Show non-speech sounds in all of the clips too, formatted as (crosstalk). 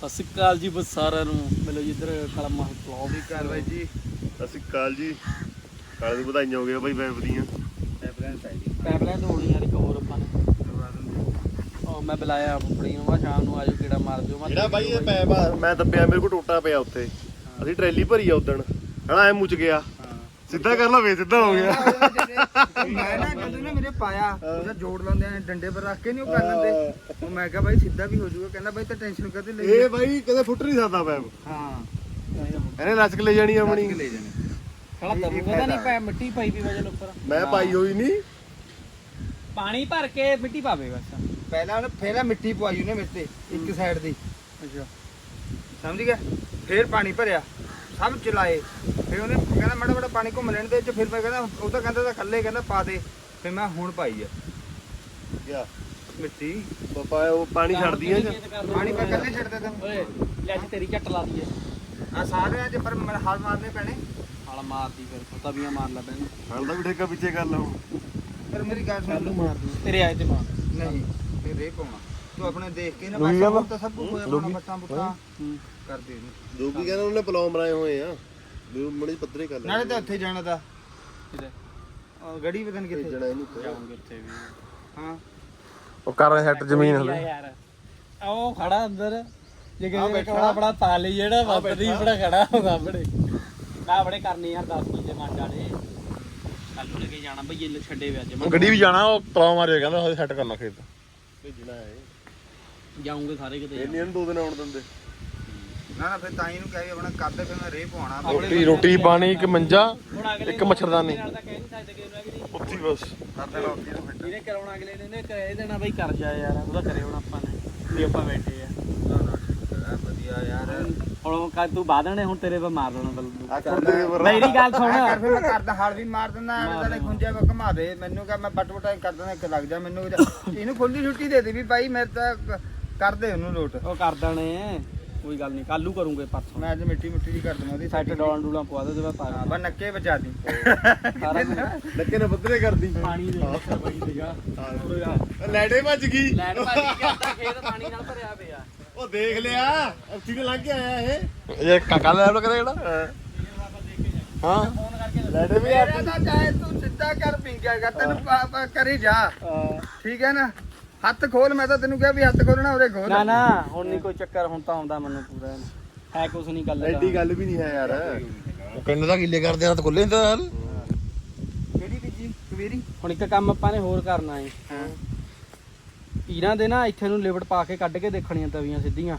ਸਤਿ ਸ਼੍ਰੀ ਅਕਾਲ ਜੀ ਬਸ ਸਾਰਿਆਂ ਨੂੰ। ਮਿਲੋ ਜੀ ਇੱਧਰ ਕਲਮਾ ਬਲੌਗ ਕੀ ਕਾਰਵਾਈ ਜੀ। ਸਤਿ ਸ਼੍ਰੀ ਅਕਾਲ ਜੀ। ਕਾਲੇ ਦੀ ਵਧਾਈਆਂ ਹੋ ਗਈਆਂ ਬਾਈ ਵੈਬ ਦੀਆਂ ਐਪਲੈਨ ਚਾਹੀਦੀ ਪੈਪਲਾਈਨ ਹੋਣੀ ਯਾਰ ਇੱਕ ਹੋਰ ਆਪਾਂ ਨੇ। ਉਹ ਮੈਂ ਬੁਲਾਇਆ ਆਪਣੀ ਨੂੰ ਮੈਂ ਸ਼ਾਮ ਨੂੰ ਆਜੋ ਕਿਹੜਾ ਮਾਰ ਦਿਓ। ਮੈਂ ਜਿਹੜਾ ਬਾਈ ਇਹ ਪੈਪ ਆ ਮੈਂ ਦੱਬਿਆ ਮੇਰੇ ਕੋਲ ਟੋਟਾ ਪਿਆ ਉੱਥੇ। ਅਸੀਂ ਟਰੈਲੀ ਭਰੀ ਆ ਉਦਣ। ਹਣਾ ਐ ਮੁੱਚ ਗਿਆ। ਸਿੱਧਾ ਕਰ ਲਾ ਵੇ ਸਿੱਧਾ ਹੋ ਗਿਆ। ਮੈਂ ਨਾ ਜਦੋਂ ਨਾ ਮੇਰੇ ਪਾਇਆ ਉਹਦਾ ਜੋੜ ਲਾਉਂਦੇ ਆ ਡੰਡੇ ਪਰ ਰੱਖ ਕੇ ਨਹੀਂ ਉਹ ਕਰ ਲੈਂਦੇ। ਉਹ ਮੈਂ ਕਿਹਾ ਬਾਈ ਸਿੱਧਾ ਵੀ ਹੋ ਜਾਊਗਾ ਕਹਿੰਦਾ ਬਾਈ ਤਾਂ ਟੈਨਸ਼ਨ ਕਦੇ ਲਈ ਇਹ ਬਾਈ ਕਦੇ ਫੁੱਟ ਨਹੀਂ ਸਕਦਾ ਪੈਪ। ਹਾਂ। ਇਹਨੇ ਲਚਕ ਲੈ ਜਾਣੀ ਆਪਣੀ। ਕੇ ਲੈ ਜਾਣੇ। ਨਹੀਂ ਪੈ ਮਿੱਟੀ ਪਾਈ ਵੀ ਵਜਨ ਉੱਪਰ। ਮੈਂ ਪਾਈ ਹੋਈ ਨਹੀਂ ਪਾਣੀ ਭਰ ਕੇ ਮਿੱਟੀ ਪਾਵੇ ਬਸ। ਪਹਿਲਾਂ ਉਹਨੇ ਫੇਰਾ ਮਿੱਟੀ ਪਵਾਈ ਉਹਨੇ ਮੇਰੇ ਤੇ ਇੱਕ ਸਾਈਡ ਦੀ। ਅੱਛਾ। ਸਮਝ ਗਿਆ? ਫੇਰ ਪਾਣੀ ਭਰਿਆ। ਸਭ ਚਲਾਏ। ਫਿਰ ਉਹਨੇ ਕਹਿੰਦਾ ਮਾੜਾ ਮਾੜਾ ਪਾਣੀ ਘੁੰਮ ਲੈਣ ਦੇ ਚ ਫਿਰ ਮੈਂ ਕਹਿੰਦਾ ਉਹ ਤਾਂ ਕਹਿੰਦਾ ਤਾਂ ਕੱਲੇ ਕਹਿੰਦਾ ਪਾ ਦੇ। ਫਿਰ ਮੈਂ ਹੁਣ ਪਾਈ ਆ। ਕਿਆ ਮਿੱਟੀ। ਪਾਪਾ ਉਹ ਪਾਣੀ ਛੱਡਦੀਆਂ ਜਾਂ? ਪਾਣੀ ਮੈਂ ਕੱਲੇ ਛੱਡ ਦਿੰਦਾ ਓਏ ਲੈ ਅੱਜ ਤੇਰੀ ਝੱਟ ਲਾ ਦਈਏ। ਆ ਸਾਰਿਆਂ 'ਚ ਪਰ ਹਾਲ ਮਾਰਨੇ ਪੈਣੇ। ਹਾਲ ਮਾਰਦੀ ਫਿਰ ਤਵੀਆਂ ਮਾਰ ਲੈ ਬੈਨ ਹਲ ਦਾ ਵੀ ਠੇਕਾ ਪਿੱਛੇ ਕਰ ਲਾ ਹੁਣ। ਪਰ ਮੇਰੀ ਗੱਲ ਸੁਣ। ਤੇਰੇ ਆਏ ਤੇ ਮਾਰ। ਨਹੀਂ ਫਿਰ ਰੇ ਪਾਉਣਾ ਤੂੰ ਆਪਣੇ ਦੇਖ ਕੇ ਨਾ ਲੋਕੀ ਬਸ ਕਹਿੰਦਾ? ਹੋਰ ਤਾਂ ਸਭ ਕੁਝ ਹੋਇਆ ਪਾਉਣਾ ਬੱਟਾਂ ਬੁੱਟਾਂ ਹੂੰ। ਕਰਦੇ ਨੇ ਲੋਕੀ ਕਹਿੰਦੇ ਉਹਨੇ ਪਲੌਮ ਬਣਾਏ ਹੋਏ ਆ। ਵੀ ਉਹ ਮੜੀ ਪੱਧਰੇ ਕਰ ਲੈ ਨਾਲੇ ਤਾਂ ਉੱਥੇ ਜਾਣਾ ਤਾਂ। ਕਿਤੇ? ਉਹ ਗੜੀ ਪਤਾ ਨੀ ਕਿੱਥੇ। ਭੇਜਣਾ ਇਹਨੂੰ ਉੱਥੇ। ਜਾਉਂਗੇ ਉੱਥੇ ਵੀ। ਹਾਂ। ਉਹ ਕਰ ਰਹੇ ਸੈੱਟ ਜ਼ਮੀਨ ਵਧੀਆ ਯਾਰ। ਆ ਉਹ ਖੜਾ ਅੰਦਰ। ਜੇ ਆ ਕਿਤੇ ਬੈਠਾ। ਕੜਾ ਬੜਾ ਪਾ ਲਈ ਜਿਹੜਾ ਵੱਧਦੀ ਬੜਾ ਖੜਾ ਹੋ ਸਾਹਮਣੇ ਮੈਂ ਬੜੇ ਕਰਨੇ ਯਾਰ 10 ਕਿੱਲੇ ਮੰਡ ਵਾਲੇ। ਕੱਲ ਨੂੰ ਲੈ ਕੇ ਜਾਣਾ ਬਈ ਇਹ ਛੱਡੇ ਵੇ ਅੱਜ ਮੈਂ ਗੱਡੀ ਵੀ ਜਾਣਾ ਉਹ ਮਾਰਿਆ ਕਹਿੰਦਾ ਸੈੱਟ ਕਰਨਾ ਖੇਤ। ਭੇਜਣਾ ਹੈ। ਜਾਉਂਗੇ ਸਾਰੇ ਕਿਤੇ ਇਹ ਨਹੀਂ ਇਹਨੂੰ ਦੋ ਦਿਨ ਆਉਣ ਦਿੰਦੇ। ਨਾ ਨਾ ਫਿਰ ਤਾਂ ਹੀ ਨੂੰ ਕਹਿ ਵੀ ਆਪਣਾ ਕਰਦੇ ਫਿਰ ਮੈਂ ਰੇ ਪਾਉਣਾ ਰੋਟੀ ਰੋਟੀ ਪਾਣੀ ਇੱਕ ਮੰਜਾ ਇੱਕ ਮੱਛਰਦਾਨੀ। ਕਿ ਕਿ ਉੱਥੇ ਬਸ। ਕਰਦੇ ਰੋ ਉੱਥੇ ਨੂੰ ਫਿਰ ਇਹਨੇ ਕਰਾਉਣਾ ਅਗਲੇ ਨੇ ਇਹਨੇ ਕਹਿ ਦੇਣਾ ਬਈ ਕਰ ਜਾ ਯਾਰ ਉਹਦਾ ਕਰੇ ਹੁਣ ਆਪਾਂ ਨੇ ਵੀ ਆਪਾਂ ਬੈਠੇ ਆ। ਨਾ ਨਾ ਠੀਕ ਹੈ ਵਧੀਆ ਯਾਰ। ਹੁਣ ਉਹ ਕੱਲ ਤੂੰ ਬਾਦਣੇ ਹੁਣ ਤੇਰੇ ਪੇ ਮਾਰ ਦੇਣਾ ਬਲੂ ਮੇਰੀ ਗੱਲ ਸੁਣ। ਮੈਂ ਕਰ ਫਿਰ ਮੈਂ ਕਰਦਾ ਹਾਲ ਵੀ ਮਾਰ ਦਿੰਦਾ ਐਵੇਂ ਤਾਂ ਖੁੰਝਿਆ ਵਾ ਘੁਮਾ ਦੇ। ਮੈਨੂੰ ਕਹ ਮੈਂ ਬਟ ਬਟਾਈ ਕਰ ਦਿੰਦਾ ਇੱਕ ਲੱਗ ਜਾ ਮੈਨੂੰ ਇਹਨੂੰ ਖੁੱਲੀ ਛੁੱਟੀ ਦੇ ਦੇ ਵੀ ਭਾਈ ਮੇਰੇ ਤਾਂ ਕ- ਕਰ ਦੇ ਉਹਨੂੰ ਲੋਟ। ਉਹ ਕਰ ਦੇਣੇ। ਕੋਈ ਗੱਲ ਨਹੀਂ ਕੱਲੂ ਕਰੂੰਗੇ ਪਰਸੋਂ। ਮੈਂ ਅੱਜ ਮਿੱਟੀ ਮਿੱਟੀ ਦੀ ਕਰ ਦਵਾਂ ਉਹਦੀ ਸੈੱਟ ਡੌਲ ਡੂਲਾਂ ਪਵਾ ਦੇ ਤੇ ਮੈਂ ਪਾ ਹਾਂ ਬਸ ਨੱਕੇ ਬਚਾ ਦੀ। ਸਾਰਾ ਕੁਝ। ਲੱਕੇ ਨੇ ਕਰਦੀ। ਪਾਣੀ ਦੇ ਵਿੱਚ ਬਈ ਦੇਗਾ ਲੈੜੇ ਭੱਜ ਗਈ। ਲੈਣ ਭਾਜੀ ਕਰਦਾ ਖੇਤ ਪਾਣੀ ਨਾਲ ਭਰਿਆ ਪਿਆ। ਉਹ ਦੇਖ ਲਿਆ ਉੱਥੇ ਤੇ ਲੰਘ ਕੇ ਆਇਆ ਇਹ। ਇਹ ਕਾਕਾ ਲੈ ਲੋ ਕਦੇ ਜਿਹੜਾ ਹਾਂ। ਫੋਨ ਕਰਕੇ ਲੈੜੇ ਵੀ ਮੇਰਾ ਤਾਂ ਚਾਹੇ ਤੂੰ ਸਿੱਧਾ ਕਰ ਪਿੰਗਾ ਕਰ ਤੈਨੂੰ ਪਾ- ਪਾ ਕਰੀ ਜਾ। ਠੀਕ ਹੈ ਨਾ? ਹੱਥ ਖੋਲ ਮੈਂ ਤਾਂ ਤੈਨੂੰ ਕਿਹਾ ਵੀ ਹੱਥ ਖੋਲਣਾ ਉਰੇ ਖੋਲ। ਨਾ ਨਾ ਹੁਣ ਨਹੀਂ ਕੋਈ ਚੱਕਰ ਹੁਣ ਤਾਂ ਆਉਂਦਾ ਮੈਨੂੰ ਪੂਰਾ ਹੈ ਕੁਛ ਨਹੀਂ ਗੱਲ ਐਡੀ ਗੱਲ ਵੀ ਨਹੀਂ ਹੈ ਯਾਰ। ਉਹ ਕਹਿੰਦੇ ਤਾਂ ਗਿੱਲੇ ਕਰਦੇ ਆ ਤਾਂ ਖੁੱਲੇ ਹੁੰਦਾ ਹਾਲ ਕਿਹੜੀ ਬੀਜੀ? ਕਵੇਰੀ ਹੁਣ ਇੱਕ ਕੰਮ ਆਪਾਂ ਨੇ ਹੋਰ ਕਰਨਾ ਹੈ ਹਾਂ। ਇਹਨਾਂ ਦੇ ਨਾ ਇੱਥੇ ਨੂੰ ਲਿਵਟ ਪਾ ਕੇ ਕੱਢ ਕੇ ਦੇਖਣੀਆਂ ਤਵੀਆਂ ਸਿੱਧੀਆਂ।